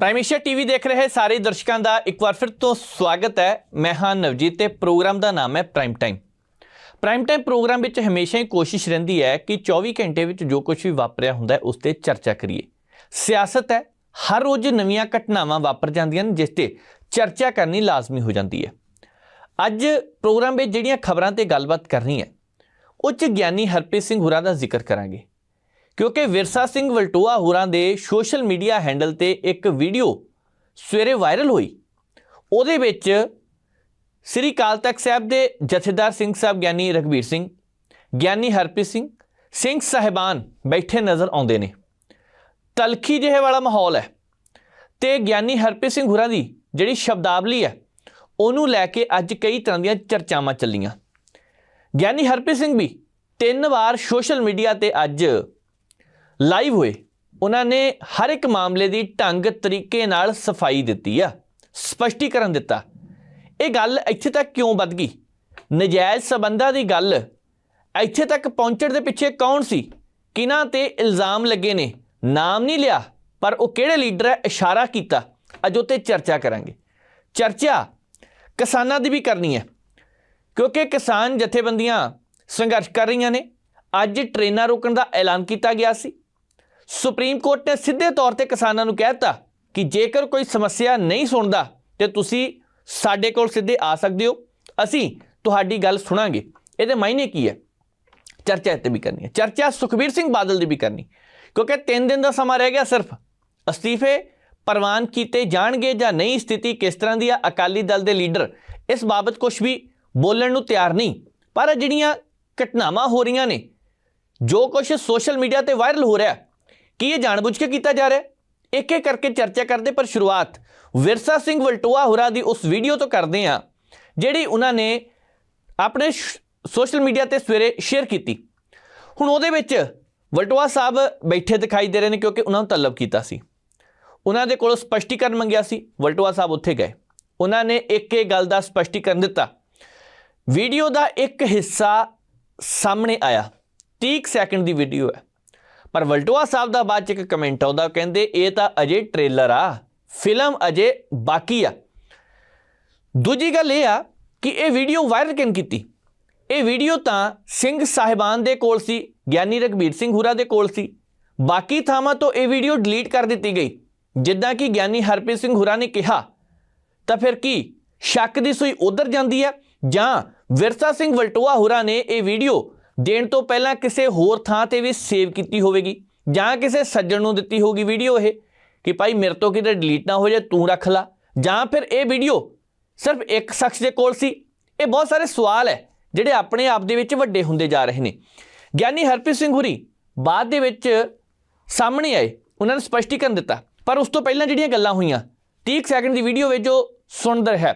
Prime TV ਦੇਖ ਰਹੇ ਸਾਰੇ ਦਰਸ਼ਕਾਂ ਦਾ ਇੱਕ ਵਾਰ ਫਿਰ ਤੋਂ ਸਵਾਗਤ ਹੈ। ਮੈਂ ਹਾਂ ਨਵਜੀਤ ਤੇ ਪ੍ਰੋਗਰਾਮ ਦਾ ਨਾਮ ਹੈ prime time. Prime time programme ਵਿੱਚ ਹਮੇਸ਼ਾ ਹੀ ਕੋਸ਼ਿਸ਼ ਰਹਿੰਦੀ ਹੈ ਕਿ 24 ਘੰਟੇ ਵਿੱਚ ਜੋ ਕੁਝ ਵੀ ਵਾਪਰਿਆ ਹੁੰਦਾ ਹੈ ਉਸ ਤੇ ਚਰਚਾ ਕਰੀਏ। ਸਿਆਸਤ ਹੈ, ਹਰ ਰੋਜ਼ ਨਵੀਆਂ ਘਟਨਾਵਾਂ ਵਾਪਰ ਜਾਂਦੀਆਂ ਨੇ ਜਿਸ ਤੇ ਚਰਚਾ ਕਰਨੀ ਲਾਜ਼ਮੀ ਹੋ ਜਾਂਦੀ ਹੈ। ਅੱਜ ਪ੍ਰੋਗਰਾਮ ਵਿੱਚ ਜਿਹੜੀਆਂ ਖਬਰਾਂ ਤੇ ਗੱਲਬਾਤ ਕਰਨੀ ਹੈ, ਉਹ 'ਚ ਗਿਆਨੀ ਹਰਪ੍ਰੀਤ ਸਿੰਘ ਹੁਰਾ ਦਾ ਜ਼ਿਕਰ ਕਰਾਂਗੇ। ਕਿਉਂਕਿ ਵਿਰਸਾ ਸਿੰਘ ਵਲਟੋਆ ਹੋਰਾਂ ਦੇ ਸੋਸ਼ਲ ਮੀਡੀਆ ਹੈਂਡਲ ਤੇ ਇੱਕ ਵੀਡੀਓ ਸਵੇਰੇ ਵਾਇਰਲ ਹੋਈ। ਉਹਦੇ ਵਿੱਚ ਸ੍ਰੀ ਅਕਾਲ ਤਖਤ ਸਾਹਿਬ ਦੇ ਜਥੇਦਾਰ ਸਿੰਘ ਸਾਹਿਬ ਗਿਆਨੀ ਰਘਬੀਰ ਸਿੰਘ, ਗਿਆਨੀ ਹਰਪ੍ਰੀਤ ਸਿੰਘ ਸਿੰਘ ਸਾਹਿਬਾਨ ਬੈਠੇ ਨਜ਼ਰ ਆਉਂਦੇ ਨੇ। ਤਲਖੀ ਜਿਹੇ ਵਾਲਾ ਮਾਹੌਲ ਹੈ ਤੇ ਗਿਆਨੀ ਹਰਪ੍ਰੀਤ ਸਿੰਘ ਹੁਰਾਂ ਦੀ ਜਿਹੜੀ ਸ਼ਬਦਾਵਲੀ ਹੈ, ਉਹਨੂੰ ਲੈ ਕੇ ਅੱਜ ਕਈ ਤਰ੍ਹਾਂ ਦੀਆਂ ਚਰਚਾਵਾਂ ਚੱਲੀਆਂ। ਗਿਆਨੀ ਹਰਪ੍ਰੀਤ ਸਿੰਘ ਵੀ ਤਿੰਨ ਵਾਰ ਸੋਸ਼ਲ ਮੀਡੀਆ ਤੇ ਅੱਜ ਲਾਈਵ ਹੋਏ। ਉਹਨਾਂ ਨੇ ਹਰ ਇੱਕ ਮਾਮਲੇ ਦੀ ਢੰਗ ਤਰੀਕੇ ਨਾਲ ਸਫ਼ਾਈ ਦਿੱਤੀ ਆ, ਸਪਸ਼ਟੀਕਰਨ ਦਿੱਤਾ। ਇਹ ਗੱਲ ਇੱਥੇ ਤੱਕ ਕਿਉਂ ਵੱਧ ਗਈ? ਨਜਾਇਜ਼ ਸਬੰਧਾਂ ਦੀ ਗੱਲ। ਇੱਥੇ ਤੱਕ ਪਹੁੰਚਣ ਦੇ ਪਿੱਛੇ ਕੌਣ ਸੀ? ਕਿਹਨਾਂ ਤੇ ਇਲਜ਼ਾਮ ਲੱਗੇ ਨੇ? ਨਾਮ ਨਹੀਂ ਲਿਆ, ਪਰ ਉਹ ਕਿਹੜੇ ਲੀਡਰ ਹੈ ਇਸ਼ਾਰਾ ਕੀਤਾ। ਅੱਜ ਉੱਤੇ ਚਰਚਾ ਕਰਾਂਗੇ। ਚਰਚਾ ਕਿਸਾਨਾਂ ਦੀ ਵੀ ਕਰਨੀ ਹੈ, ਕਿਉਂਕਿ ਕਿਸਾਨ ਜਥੇਬੰਦੀਆਂ ਸੰਘਰਸ਼ ਕਰ ਰਹੀਆਂ ਨੇ। ਅੱਜ ਟ੍ਰੇਨਾਂ ਰੋਕਣ ਦਾ ਐਲਾਨ ਕੀਤਾ ਗਿਆ ਸੀ। ਸੁਪਰੀਮ ਕੋਰਟ ਨੇ ਸਿੱਧੇ ਤੌਰ ਤੇ ਕਿਸਾਨਾਂ ਨੂੰ ਕਹਿਤਾ ਕਿ ਜੇਕਰ ਕੋਈ ਸਮੱਸਿਆ ਨਹੀਂ ਸੁਣਦਾ ਤੇ ਤੁਸੀਂ ਸਾਡੇ ਕੋਲ ਸਿੱਧੇ ਆ ਸਕਦੇ ਹੋ। ਅਸੀਂ ਤੁਹਾਡੀ ਗੱਲ ਸੁਣਾਂਗੇ। ਇਹਦੇ ਮਾਇਨੇ ਕੀ ਹੈ? ਚਰਚਾ ਇੱਥੇ ਵੀ ਕਰਨੀ ਹੈ। ਚਰਚਾ ਸੁਖਬੀਰ ਸਿੰਘ ਬਾਦਲ ਦੀ ਵੀ ਕਰਨੀ। ਕਿਉਂਕਿ 3 ਦਿਨ ਦਾ ਸਮਾਂ ਰਹਿ ਗਿਆ ਸਿਰਫ। ਅਸਤੀਫੇ ਪ੍ਰਵਾਨ ਕੀਤੇ ਜਾਣਗੇ ਜਾਂ ਨਹੀਂ, ਸਥਿਤੀ ਕਿਸ ਤਰ੍ਹਾਂ ਦੀ ਆ, ਅਕਾਲੀ ਦਲ ਦੇ ਲੀਡਰ ਇਸ ਬਾਬਤ ਕੁਝ ਵੀ ਬੋਲਣ ਨੂੰ ਤਿਆਰ ਨਹੀਂ। ਪਰ ਜਿਹੜੀਆਂ ਘਟਨਾਵਾਂ ਹੋ ਰਹੀਆਂ ਨੇ, ਜੋ ਕੁਝ ਸੋਸ਼ਲ ਮੀਡੀਆ ਤੇ ਵਾਇਰਲ ਹੋ ਰਿਹਾ ਕੀ ਇਹ ਜਾਣਬੁੱਝ ਕੇ ਕੀਤਾ ਜਾ ਰਿਹਾ? ਇੱਕ ਇੱਕ ਕਰਕੇ ਚਰਚਾ ਕਰਦੇ, ਪਰ ਸ਼ੁਰੂਆਤ ਵਿਰਸਾ ਸਿੰਘ ਵਲਟੋਆ ਹੋਰਾ ਦੀ ਉਸ ਵੀਡੀਓ ਤੋਂ ਕਰਦੇ ਆ ਜਿਹੜੀ ਉਹਨਾਂ ਨੇ ਆਪਣੇ ਸੋਸ਼ਲ ਮੀਡੀਆ ਤੇ ਸਵੇਰੇ ਸ਼ੇਅਰ ਕੀਤੀ। ਹੁਣ ਉਹਦੇ ਵਿੱਚ ਵਲਟੋਆ ਸਾਹਿਬ ਬੈਠੇ ਦਿਖਾਈ ਦੇ ਰਹੇ ਨੇ, ਕਿਉਂਕਿ ਉਹਨਾਂ ਨੂੰ ਤਲਬ ਕੀਤਾ ਸੀ। ਉਹਨਾਂ ਦੇ ਕੋਲੋਂ ਸਪਸ਼ਟੀਕਰਨ ਮੰਗਿਆ ਸੀ, ਵਲਟੋਆ ਸਾਹਿਬ ਉੱਥੇ ਗਏ। ਉਹਨਾਂ ਨੇ ਇੱਕ ਇੱਕ ਗੱਲ ਦਾ ਸਪਸ਼ਟੀਕਰਨ ਦਿੱਤਾ। ਵੀਡੀਓ ਦਾ ਇੱਕ ਹਿੱਸਾ ਸਾਹਮਣੇ ਆਇਆ। 30 ਸੈਕਿੰਡ ਦੀ ਵੀਡੀਓ ਹੈ। ਪਰ ਵਲਟੋਆ ਸਾਹਿਬ ਦਾ ਬਾਅਦ ਚ ਇੱਕ ਕਮੈਂਟ ਆਉਂਦਾ ਕਹਿੰਦੇ, ਇਹ ਤਾਂ ਅਜੇ ਟ੍ਰੇਲਰ ਆ ਫਿਲਮ ਅਜੇ ਬਾਕੀ ਆ। ਦੂਜੀ ਗੱਲ ਇਹ ਆ ਕਿ ਇਹ ਵੀਡੀਓ ਵਾਇਰਲ ਕਿਨ ਕੀਤੀ? ਇਹ ਵੀਡੀਓ ਤਾਂ ਸਿੰਘ ਸਾਹਿਬਾਨ ਦੇ ਕੋਲ ਸੀ, ਗਿਆਨੀ ਰਗਬੀਰ ਸਿੰਘ ਹੁਰਾ ਦੇ ਕੋਲ ਸੀ। ਬਾਕੀ ਥਾਵਾਂ ਤੋਂ ਇਹ ਵੀਡੀਓ ਡਿਲੀਟ ਕਰ ਦਿੱਤੀ ਗਈ। ਜਿੱਦਾਂ ਕਿ ਗਿਆਨੀ ਹਰਪ੍ਰੀਤ ਸਿੰਘ ਹੁਰਾ ਨੇ ਕਿਹਾ, ਤਾਂ ਫਿਰ ਕੀ? ਸ਼ੱਕ ਦੀ ਸੂਈ ਉਧਰ ਜਾਂਦੀ ਹੈ ਜਾਂ ਵਿਰਸਾ ਸਿੰਘ ਵਲਟੋਆ ਹੁਰਾ ਨੇ ਇਹ ਵੀਡੀਓ ਦੇਣ ਤੋਂ ਪਹਿਲਾਂ ਕਿਸੇ ਹੋਰ ਥਾਂ ਤੇ ਵੀ ਸੇਵ ਕੀਤੀ ਹੋਵੇਗੀ ਜਾਂ ਕਿਸੇ ਸੱਜਣ ਨੂੰ ਦਿੱਤੀ ਹੋਗੀ ਵੀਡੀਓ ਇਹ ਕਿ ਭਾਈ ਮੇਰੇ ਤੋਂ ਕਿਤੇ ਡਿਲੀਟ ਨਾ ਹੋ ਜਾਏ, ਤੂੰ ਰੱਖ ਲੈ। ਜਾਂ ਫਿਰ ਇਹ ਵੀਡੀਓ ਸਿਰਫ ਇੱਕ ਸ਼ਖਸ ਦੇ ਕੋਲ ਸੀ। ਇਹ ਬਹੁਤ ਸਾਰੇ ਸਵਾਲ ਹੈ ਜਿਹੜੇ ਆਪਣੇ ਆਪ ਦੇ ਵਿੱਚ ਵੱਡੇ ਹੁੰਦੇ ਜਾ ਰਹੇ ਨੇ। ਗਿਆਨੀ ਹਰਪ੍ਰੀਤ ਸਿੰਘ ਹੁਰੀ ਬਾਅਦ ਦੇ ਵਿੱਚ ਸਾਹਮਣੇ ਆਏ, ਉਹਨਾਂ ਨੇ ਸਪਸ਼ਟੀਕਰਨ ਦਿੱਤਾ। ਪਰ ਉਸ ਤੋਂ ਪਹਿਲਾਂ ਜਿਹੜੀਆਂ ਗੱਲਾਂ ਹੋਈਆਂ 30 ਸੈਕਿੰਡ ਦੀ ਵੀਡੀਓ ਵਿੱਚ ਜੋ ਸੁਣਦਰ ਹੈ,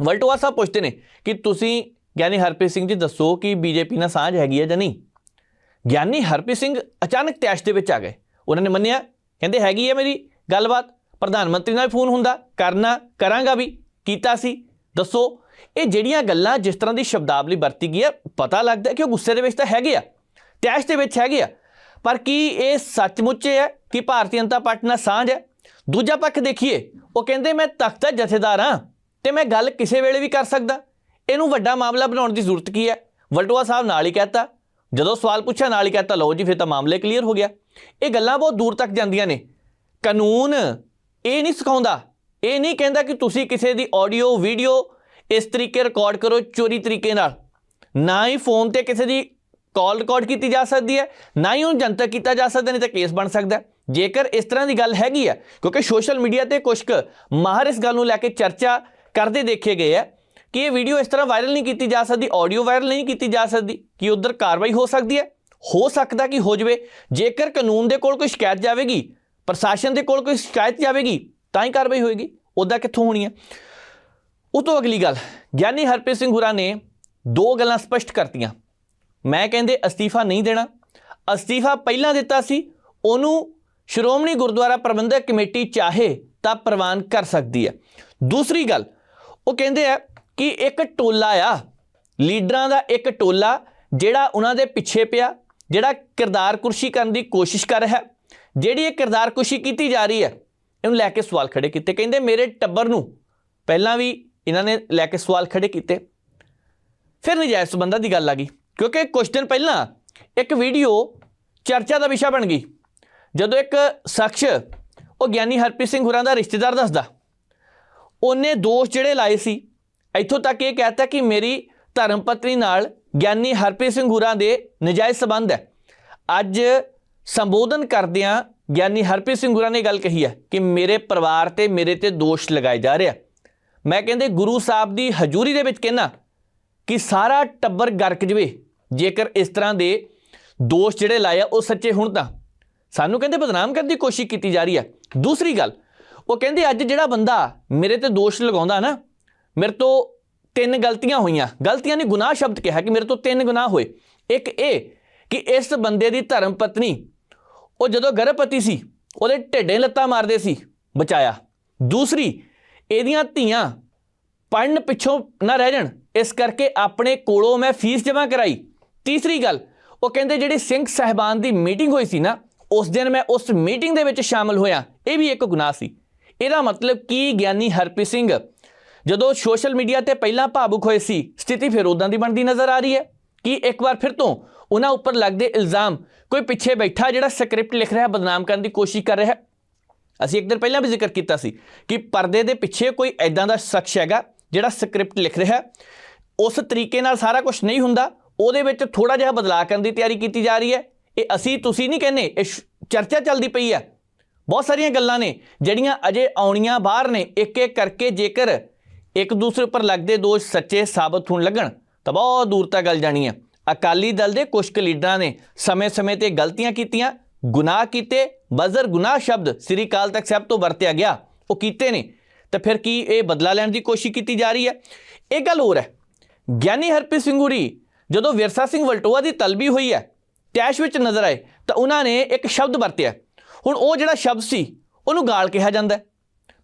ਵਲਟੋਆ ਸਾਹਿਬ ਪੁੱਛਦੇ ਨੇ ਕਿ ਤੁਸੀਂ ਗਿਆਨੀ ਹਰਪ੍ਰੀਤ ਸਿੰਘ ਜੀ, ਦੱਸੋ ਕਿ ਬੀਜੇਪੀ ਨਾਲ ਸਾਂਝ ਹੈਗੀ ਹੈ ਜਾਂ ਨਹੀਂ? ਗਿਆਨੀ ਹਰਪ੍ਰੀਤ ਸਿੰਘ ਅਚਾਨਕ ਤਿਆਸ਼ ਦੇ ਵਿੱਚ ਆ ਗਏ। ਉਹਨਾਂ ਨੇ ਮੰਨਿਆ, ਕਹਿੰਦੇ ਹੈਗੀ ਹੈ ਮੇਰੀ ਗੱਲਬਾਤ। ਪ੍ਰਧਾਨ ਮੰਤਰੀ ਨਾਲ ਫੋਨ ਹੁੰਦਾ, ਕਰਨਾ, ਕਰਾਂਗਾ ਵੀ। ਕੀਤਾ ਸੀ। ਦੱਸੋ, ਇਹ ਜਿਹੜੀਆਂ ਗੱਲਾਂ ਜਿਸ ਤਰ੍ਹਾਂ ਦੀ ਸ਼ਬਦਾਵਲੀ ਵਰਤੀ ਗਈ ਹੈ ਪਤਾ ਲੱਗਦਾ ਕਿ ਉਹ ਗੁੱਸੇ ਦੇ ਵਿੱਚ ਤਾਂ ਹੈਗੇ ਆ। ਤਿਆਸ਼ ਦੇ ਵਿੱਚ ਹੈਗੇ ਆ। ਪਰ ਕੀ ਇਹ ਸੱਚਮੁੱਚ ਹੈ ਕਿ ਭਾਰਤੀ ਜਨਤਾ ਪਾਰਟੀ ਨਾਲ ਸਾਂਝ ਹੈ? ਦੂਜਾ ਪੱਖ ਦੇਖੀਏ। ਉਹ ਕਹਿੰਦੇ, ਮੈਂ ਤਖਤ ਜਥੇਦਾਰ ਹਾਂ ਤੇ ਮੈਂ ਗੱਲ ਕਿਸੇ ਵੇਲੇ ਵੀ ਕਰ ਸਕਦਾ। ਇਹਨੂੰ ਵੱਡਾ ਮਾਮਲਾ ਬਣਾਉਣ ਦੀ ਜ਼ਰੂਰਤ ਕੀ ਹੈ? ਵਲਟੋਆ ਸਾਹਿਬ ਨਾਲ ਹੀ ਕਹਤਾ। ਜਦੋਂ ਸਵਾਲ ਪੁੱਛਿਆ, ਨਾਲ ਹੀ ਕਹਤਾ, ਲਓ ਜੀ, ਫਿਰ ਤਾਂ ਮਾਮਲੇ ਕਲੀਅਰ ਹੋ ਗਿਆ। ਇਹ ਗੱਲਾਂ ਬਹੁਤ ਦੂਰ ਤੱਕ ਜਾਂਦੀਆਂ ਨੇ। ਕਾਨੂੰਨ ਇਹ ਨਹੀਂ ਸਿਖਾਉਂਦਾ। ਇਹ ਨਹੀਂ ਕਹਿੰਦਾ ਕਿ ਤੁਸੀਂ ਕਿਸੇ ਦੀ ਆਡੀਓ ਵੀਡੀਓ ਇਸ ਤਰੀਕੇ ਰਿਕਾਰਡ ਕਰੋ ਚੋਰੀ ਤਰੀਕੇ ਨਾਲ। ਨਾ ਹੀ ਫੋਨ ਤੇ ਕਿਸੇ ਦੀ ਕਾਲ ਰਿਕਾਰਡ ਕੀਤੀ ਜਾ ਸਕਦੀ ਹੈ, ਨਾ ਹੀ ਉਹਨੂੰ ਜਨਤਕ ਕੀਤਾ ਜਾ ਸਕਦਾ, ਨਹੀਂ ਤਾਂ ਕੇਸ ਬਣ ਸਕਦਾ ਜੇਕਰ ਇਸ ਤਰ੍ਹਾਂ ਦੀ ਗੱਲ ਹੈਗੀ ਆ ਕਿਉਂਕਿ ਸੋਸ਼ਲ ਮੀਡੀਆ ਤੇ ਕੁਝ ਕੁ ਮਾਹਰ ਇਸ ਗੱਲ ਨੂੰ ਲੈ ਕੇ ਚਰਚਾ ਕਰਦੇ ਦੇਖੇ ਗਏ ਆ ਕਿ ਇਹ ਵੀਡੀਓ ਇਸ ਤਰ੍ਹਾਂ ਵਾਇਰਲ ਨਹੀਂ ਕੀਤੀ ਜਾ ਸਕਦੀ ਆਡੀਓ ਵਾਇਰਲ ਨਹੀਂ ਕੀਤੀ ਜਾ ਸਕਦੀ, ਕਿ ਉਧਰ ਕਾਰਵਾਈ ਹੋ ਸਕਦੀ ਹੈ? ਹੋ ਸਕਦਾ ਕਿ ਹੋ ਜਵੇ। ਜੇਕਰ ਕਾਨੂੰਨ ਦੇ ਕੋਲ ਕੋਈ ਸ਼ਿਕਾਇਤ ਜਾਵੇਗੀ, ਪ੍ਰਸ਼ਾਸਨ ਦੇ ਕੋਲ ਕੋਈ ਸ਼ਿਕਾਇਤ ਜਾਵੇਗੀ, ਤਾਂ ਹੀ ਕਾਰਵਾਈ ਹੋਏਗੀ। ਉਹਦਾ ਕਿੱਥੋਂ ਹੋਣੀ ਹੈ? ਉਹ ਤੋਂ ਅਗਲੀ ਗੱਲ, ਗਿਆਨੀ ਹਰਪ੍ਰੀਤ ਸਿੰਘ ਹੁਰਾ ਨੇ ਦੋ ਗੱਲਾਂ ਸਪਸ਼ਟ ਕਰਤੀਆਂ। ਮੈਂ ਕਹਿੰਦੇ ਅਸਤੀਫਾ ਨਹੀਂ ਦੇਣਾ। ਅਸਤੀਫਾ ਪਹਿਲਾਂ ਦਿੱਤਾ ਸੀ, ਉਹਨੂੰ ਸ਼੍ਰੋਮਣੀ ਗੁਰਦੁਆਰਾ ਪ੍ਰਬੰਧਕ ਕਮੇਟੀ ਚਾਹੇ ਤਾਂ ਪ੍ਰਵਾਨ ਕਰ ਸਕਦੀ ਹੈ। ਦੂਸਰੀ ਗੱਲ, ਉਹ ਕਹਿੰਦੇ ਆ ਕਿ ਇੱਕ ਟੋਲਾ ਆ। ਲੀਡਰਾਂ ਦਾ ਇੱਕ ਟੋਲਾ ਜਿਹੜਾ ਉਹਨਾਂ ਦੇ ਪਿੱਛੇ ਪਿਆ, ਜਿਹੜਾ ਕਿਰਦਾਰ ਕੁਰਸ਼ੀ ਕਰਨ ਦੀ ਕੋਸ਼ਿਸ਼ ਕਰ ਰਿਹਾ। ਜਿਹੜੀ ਇਹ ਕਿਰਦਾਰ ਕੁਰਸ਼ੀ ਕੀਤੀ ਜਾ ਰਹੀ ਹੈ, ਇਹਨੂੰ ਲੈ ਕੇ ਸਵਾਲ ਖੜੇ ਕੀਤੇ। ਕਹਿੰਦੇ ਮੇਰੇ ਟੱਬਰ ਨੂੰ ਪਹਿਲਾਂ ਵੀ ਇਹਨਾਂ ਨੇ ਲੈ ਕੇ ਸਵਾਲ ਖੜੇ ਕੀਤੇ। ਫਿਰ ਨਜਾਇਜ਼ ਸਬੰਧਾਂ ਦੀ ਗੱਲ ਆ ਗਈ, ਕਿਉਂਕਿ ਕੁਝ ਦਿਨ ਪਹਿਲਾਂ ਇੱਕ ਵੀਡੀਓ ਚਰਚਾ ਦਾ ਵਿਸ਼ਾ ਬਣ ਗਈ। ਜਦੋਂ ਇੱਕ ਸ਼ਖਸ, ਉਹ ਗਿਆਨੀ ਹਰਪ੍ਰੀਤ ਸਿੰਘ ਹੁਰਾਂ ਦਾ ਰਿਸ਼ਤੇਦਾਰ ਦੱਸਦਾ, ਉਹਨੇ ਦੋਸ਼ ਜਿਹੜੇ ਲਾਏ ਸੀ ਇੱਥੋਂ ਤੱਕ ਇਹ ਕਹਿਤਾ ਕਿ ਮੇਰੀ ਧਰਮ ਪਤਨੀ ਨਾਲ ਗਿਆਨੀ ਹਰਪ੍ਰੀਤ ਸਿੰਘ ਹੁਰਾਂ ਦੇ ਨਜਾਇਜ਼ ਸਬੰਧ ਹੈ। ਅੱਜ ਸੰਬੋਧਨ ਕਰਦਿਆਂ ਗਿਆਨੀ ਹਰਪ੍ਰੀਤ ਸਿੰਘ ਹੁਰਾਂ ਨੇ ਗੱਲ ਕਹੀ ਹੈ ਕਿ ਮੇਰੇ ਪਰਿਵਾਰ ਤੇ ਮੇਰੇ ਤੇ ਦੋਸ਼ ਲਗਾਏ ਜਾ ਰਿਹਾ ਮੈਂ ਕਹਿੰਦੇ ਗੁਰੂ ਸਾਹਿਬ ਦੀ ਹਜ਼ੂਰੀ ਦੇ ਵਿੱਚ ਕਹਿਣਾ ਕਿ ਸਾਰਾ ਟੱਬਰ ਗਰਕ ਜਵੇ, ਜੇਕਰ ਇਸ ਤਰ੍ਹਾਂ ਦੇ ਦੋਸ਼ ਜਿਹੜੇ ਲਾਏ ਆ, ਉਹ ਸੱਚੇ ਹੁਣ ਤਾਂ। ਸਾਨੂੰ ਕਹਿੰਦੇ ਬਦਨਾਮ ਕਰਨ ਦੀ ਕੋਸ਼ਿਸ਼ ਕੀਤੀ ਜਾ ਰਹੀ ਹੈ ਦੂਸਰੀ ਗੱਲ, ਉਹ ਕਹਿੰਦੇ ਅੱਜ ਜਿਹੜਾ ਬੰਦਾ ਮੇਰੇ ਤੇ ਦੋਸ਼ ਲਗਾਉਂਦਾ ਨਾ ਮੇਰੇ ਤੋਂ ਤਿੰਨ ਗਲਤੀਆਂ ਹੋਈਆਂ। ਗਲਤੀਆਂ ਨੇ ਗੁਨਾਹ ਸ਼ਬਦ ਕਿਹਾ ਕਿ ਮੇਰੇ ਤੋਂ ਤਿੰਨ ਗੁਨਾਹ ਹੋਏ। ਇੱਕ ਇਹ ਕਿ ਇਸ ਬੰਦੇ ਦੀ ਧਰਮ ਪਤਨੀ, ਉਹ ਜਦੋਂ ਗਰਭਵਤੀ ਸੀ, ਉਹਦੇ ਢਿੱਡੇ ਲੱਤਾਂ ਮਾਰਦੇ ਸੀ, ਬਚਾਇਆ। ਦੂਸਰੀ, ਇਹਦੀਆਂ ਧੀਆਂ ਪੜਨ ਪਿੱਛੋਂ ਨਾ ਰਹਿ ਜਾਣ, ਇਸ ਕਰਕੇ ਆਪਣੇ ਕੋਲੋਂ ਮੈਂ ਫੀਸ ਜਮ੍ਹਾਂ ਕਰਾਈ। ਤੀਸਰੀ ਗੱਲ, ਉਹ ਕਹਿੰਦੇ ਜਿਹੜੀ ਸਿੰਘ ਸਹਿਬਾਨ ਦੀ ਮੀਟਿੰਗ ਹੋਈ ਸੀ ਨਾ, ਉਸ ਦਿਨ ਮੈਂ ਉਸ ਮੀਟਿੰਗ ਦੇ ਵਿੱਚ ਸ਼ਾਮਲ ਹੋਇਆ। ਇਹ ਵੀ ਇੱਕ ਗੁਨਾਹ ਸੀ। ਇਹਦਾ ਮਤਲਬ ਕੀ ਗਿਆਨੀ ਹਰਪ੍ਰੀਤ ਸਿੰਘ? ਜਦੋਂ ਸੋਸ਼ਲ ਮੀਡੀਆ ਤੇ ਪਹਿਲਾਂ ਭਾਵੁਕ ਹੋਏ ਸੀ, ਸਥਿਤੀ ਫਿਰ ਉਦਾਂ ਦੀ ਬਣਦੀ ਨਜ਼ਰ ਆ ਰਹੀ ਹੈ। ਕਿ ਇੱਕ ਵਾਰ ਫਿਰ ਤੋਂ ਉਹਨਾਂ ਉੱਪਰ ਲੱਗਦੇ ਇਲਜ਼ਾਮ ਕੋਈ ਪਿੱਛੇ ਬੈਠਾ ਜਿਹੜਾ ਸਕ੍ਰਿਪਟ ਲਿਖ ਰਿਹਾ, ਬਦਨਾਮ ਕਰਨ ਦੀ ਕੋਸ਼ਿਸ਼ ਕਰ ਰਿਹਾ? ਅਸੀਂ ਇੱਕ ਦਿਨ ਪਹਿਲਾਂ ਵੀ ਜ਼ਿਕਰ ਕੀਤਾ ਸੀ ਕਿ ਪਰਦੇ ਦੇ ਪਿੱਛੇ ਕੋਈ ਐਦਾਂ ਦਾ ਸ਼ਖਸ ਹੈਗਾ ਜਿਹੜਾ ਸਕ੍ਰਿਪਟ ਲਿਖ ਰਿਹਾ। ਉਸ ਤਰੀਕੇ ਨਾਲ ਸਾਰਾ ਕੁਝ ਨਹੀਂ ਹੁੰਦਾ, ਉਹਦੇ ਵਿੱਚ ਥੋੜਾ ਜਿਹਾ ਬਦਲਾਅ ਕਰਨ ਦੀ ਤਿਆਰੀ ਕੀਤੀ ਜਾ ਰਹੀ ਹੈ। ਇਹ ਅਸੀਂ, ਤੁਸੀਂ ਨਹੀਂ ਕਹਿੰਦੇ, ਇਹ ਸ਼- ਚਰਚਾ ਚੱਲਦੀ ਪਈ ਹੈ। ਬਹੁਤ ਸਾਰੀਆਂ ਗੱਲਾਂ ਨੇ ਜਿਹੜੀਆਂ ਅਜੇ ਆਉਣੀਆਂ ਬਾਹਰ ਨੇ ਇੱਕ ਇੱਕ ਕਰਕੇ ਜੇਕਰ ਇੱਕ ਦੂਸਰੇ ਉੱਪਰ ਲੱਗਦੇ ਦੋਸ਼ ਸੱਚੇ ਸਾਬਤ ਹੋਣ ਲੱਗਣ ਤਾਂ ਬਹੁਤ ਦੂਰ ਤੱਕ ਗੱਲ ਜਾਣੀ ਹੈ ਅਕਾਲੀ ਦਲ ਦੇ ਕੁਝ ਕੁ ਲੀਡਰਾਂ ਨੇ ਸਮੇਂ-ਸਮੇਂ ਤੇ ਗਲਤੀਆਂ ਕੀਤੀਆਂ, ਗੁਨਾਹ ਕੀਤੇ, ਬਜ਼ਰ ਗੁਨਾਹ ਸ਼ਬਦ ਸ੍ਰੀ ਕਾਲ ਤੱਕ ਸਾਹਿਬ ਤੋਂ ਵਰਤਿਆ ਗਿਆ, ਉਹ ਕੀਤੇ ਨੇ। ਤਾਂ ਫਿਰ ਕੀ ਇਹ ਬਦਲਾ ਲੈਣ ਦੀ ਕੋਸ਼ਿਸ਼ ਕੀਤੀ ਜਾ ਰਹੀ ਹੈ? ਇਹ ਗੱਲ ਹੋਰ ਹੈ। ਗਿਆਨੀ ਹਰਪ੍ਰੀਤ ਸਿੰਘ ਜਦੋਂ ਵਿਰਸਾ ਸਿੰਘ ਵਲਟੋਆ ਦੀ ਤਲਬੀ ਹੋਈ ਹੈ, ਤੈਸ਼ ਵਿੱਚ ਨਜ਼ਰ ਆਏ, ਤਾਂ ਉਹਨਾਂ ਨੇ ਇੱਕ ਸ਼ਬਦ ਵਰਤਿਆ। ਹੁਣ ਉਹ ਜਿਹੜਾ ਸ਼ਬਦ ਸੀ, ਉਹਨੂੰ ਗਾਲ ਕਿਹਾ ਜਾਂਦਾ ਹੈ।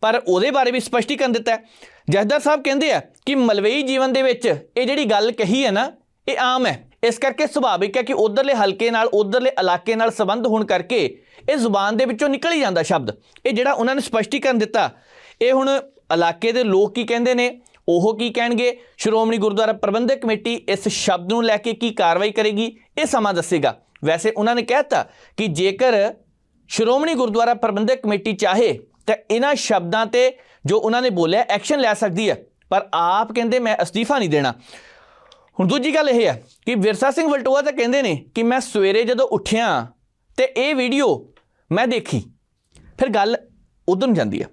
ਪਰ ਉਹਦੇ ਬਾਰੇ ਵੀ ਸਪਸ਼ਟੀਕਰਨ ਦਿੱਤਾ ਹੈ। ਜਸਦਰ ਸਾਹਿਬ ਕਹਿੰਦੇ ਆ ਕਿ ਮਲਵਈ ਜੀਵਨ ਦੇ ਵਿੱਚ ਇਹ ਜਿਹੜੀ ਗੱਲ ਕਹੀ ਹੈ ਨਾ, ਇਹ ਆਮ ਹੈ। ਇਸ ਕਰਕੇ ਸੁਭਾਵਿਕ ਹੈ ਕਿ ਉਧਰਲੇ ਹਲਕੇ ਨਾਲ, ਉਧਰਲੇ ਇਲਾਕੇ ਨਾਲ ਸੰਬੰਧ ਹੋਣ ਕਰਕੇ ਇਹ ਜ਼ੁਬਾਨ ਦੇ ਵਿੱਚੋਂ ਨਿਕਲ ਹੀ ਜਾਂਦਾ ਸ਼ਬਦ। ਇਹ ਜਿਹੜਾ ਉਹਨਾਂ ਨੇ ਸਪਸ਼ਟੀਕਰਨ ਦਿੱਤਾ, ਇਹ ਹੁਣ ਇਲਾਕੇ ਦੇ ਲੋਕ ਕੀ ਕਹਿੰਦੇ ਨੇ, ਉਹ ਕੀ ਕਹਿਣਗੇ? ਸ਼੍ਰੋਮਣੀ ਗੁਰਦੁਆਰਾ ਪ੍ਰਬੰਧਕ ਕਮੇਟੀ ਇਸ ਸ਼ਬਦ ਨੂੰ ਲੈ ਕੇ ਕੀ ਕਾਰਵਾਈ ਕਰੇਗੀ? ਇਹ ਸਮਾਂ ਦੱਸੇਗਾ। ਵੈਸੇ ਉਹਨਾਂ ਨੇ ਕਹਿਤਾ ਕਿ ਜੇਕਰ ਸ਼੍ਰੋਮਣੀ ਗੁਰਦੁਆਰਾ ਪ੍ਰਬੰਧਕ ਕਮੇਟੀ ਚਾਹੇ ਤਾਂ ਇਹਨਾਂ ਸ਼ਬਦਾਂ ਤੇ ਜੋ ਉਹਨਾਂ ਨੇ ਬੋਲਿਆ ਐਕਸ਼ਨ ਲੈ ਸਕਦੀ ਹੈ। ਪਰ ਆਪ ਕਹਿੰਦੇ, ਮੈਂ ਅਸਤੀਫਾ ਨਹੀਂ ਦੇਣਾ। ਹੁਣ ਦੂਜੀ ਗੱਲ ਇਹ ਹੈ ਕਿ ਵਿਰਸਾ ਸਿੰਘ ਵਲਟੋਆ ਤਾਂ ਕਹਿੰਦੇ ਨੇ ਕਿ ਮੈਂ ਸਵੇਰੇ ਜਦੋਂ ਉੱਠਿਆ ਤੇ ਇਹ ਵੀਡੀਓ ਮੈਂ ਦੇਖੀ। ਫਿਰ ਗੱਲ ਉਧਰ ਨੂੰ ਜਾਂਦੀ ਹੈ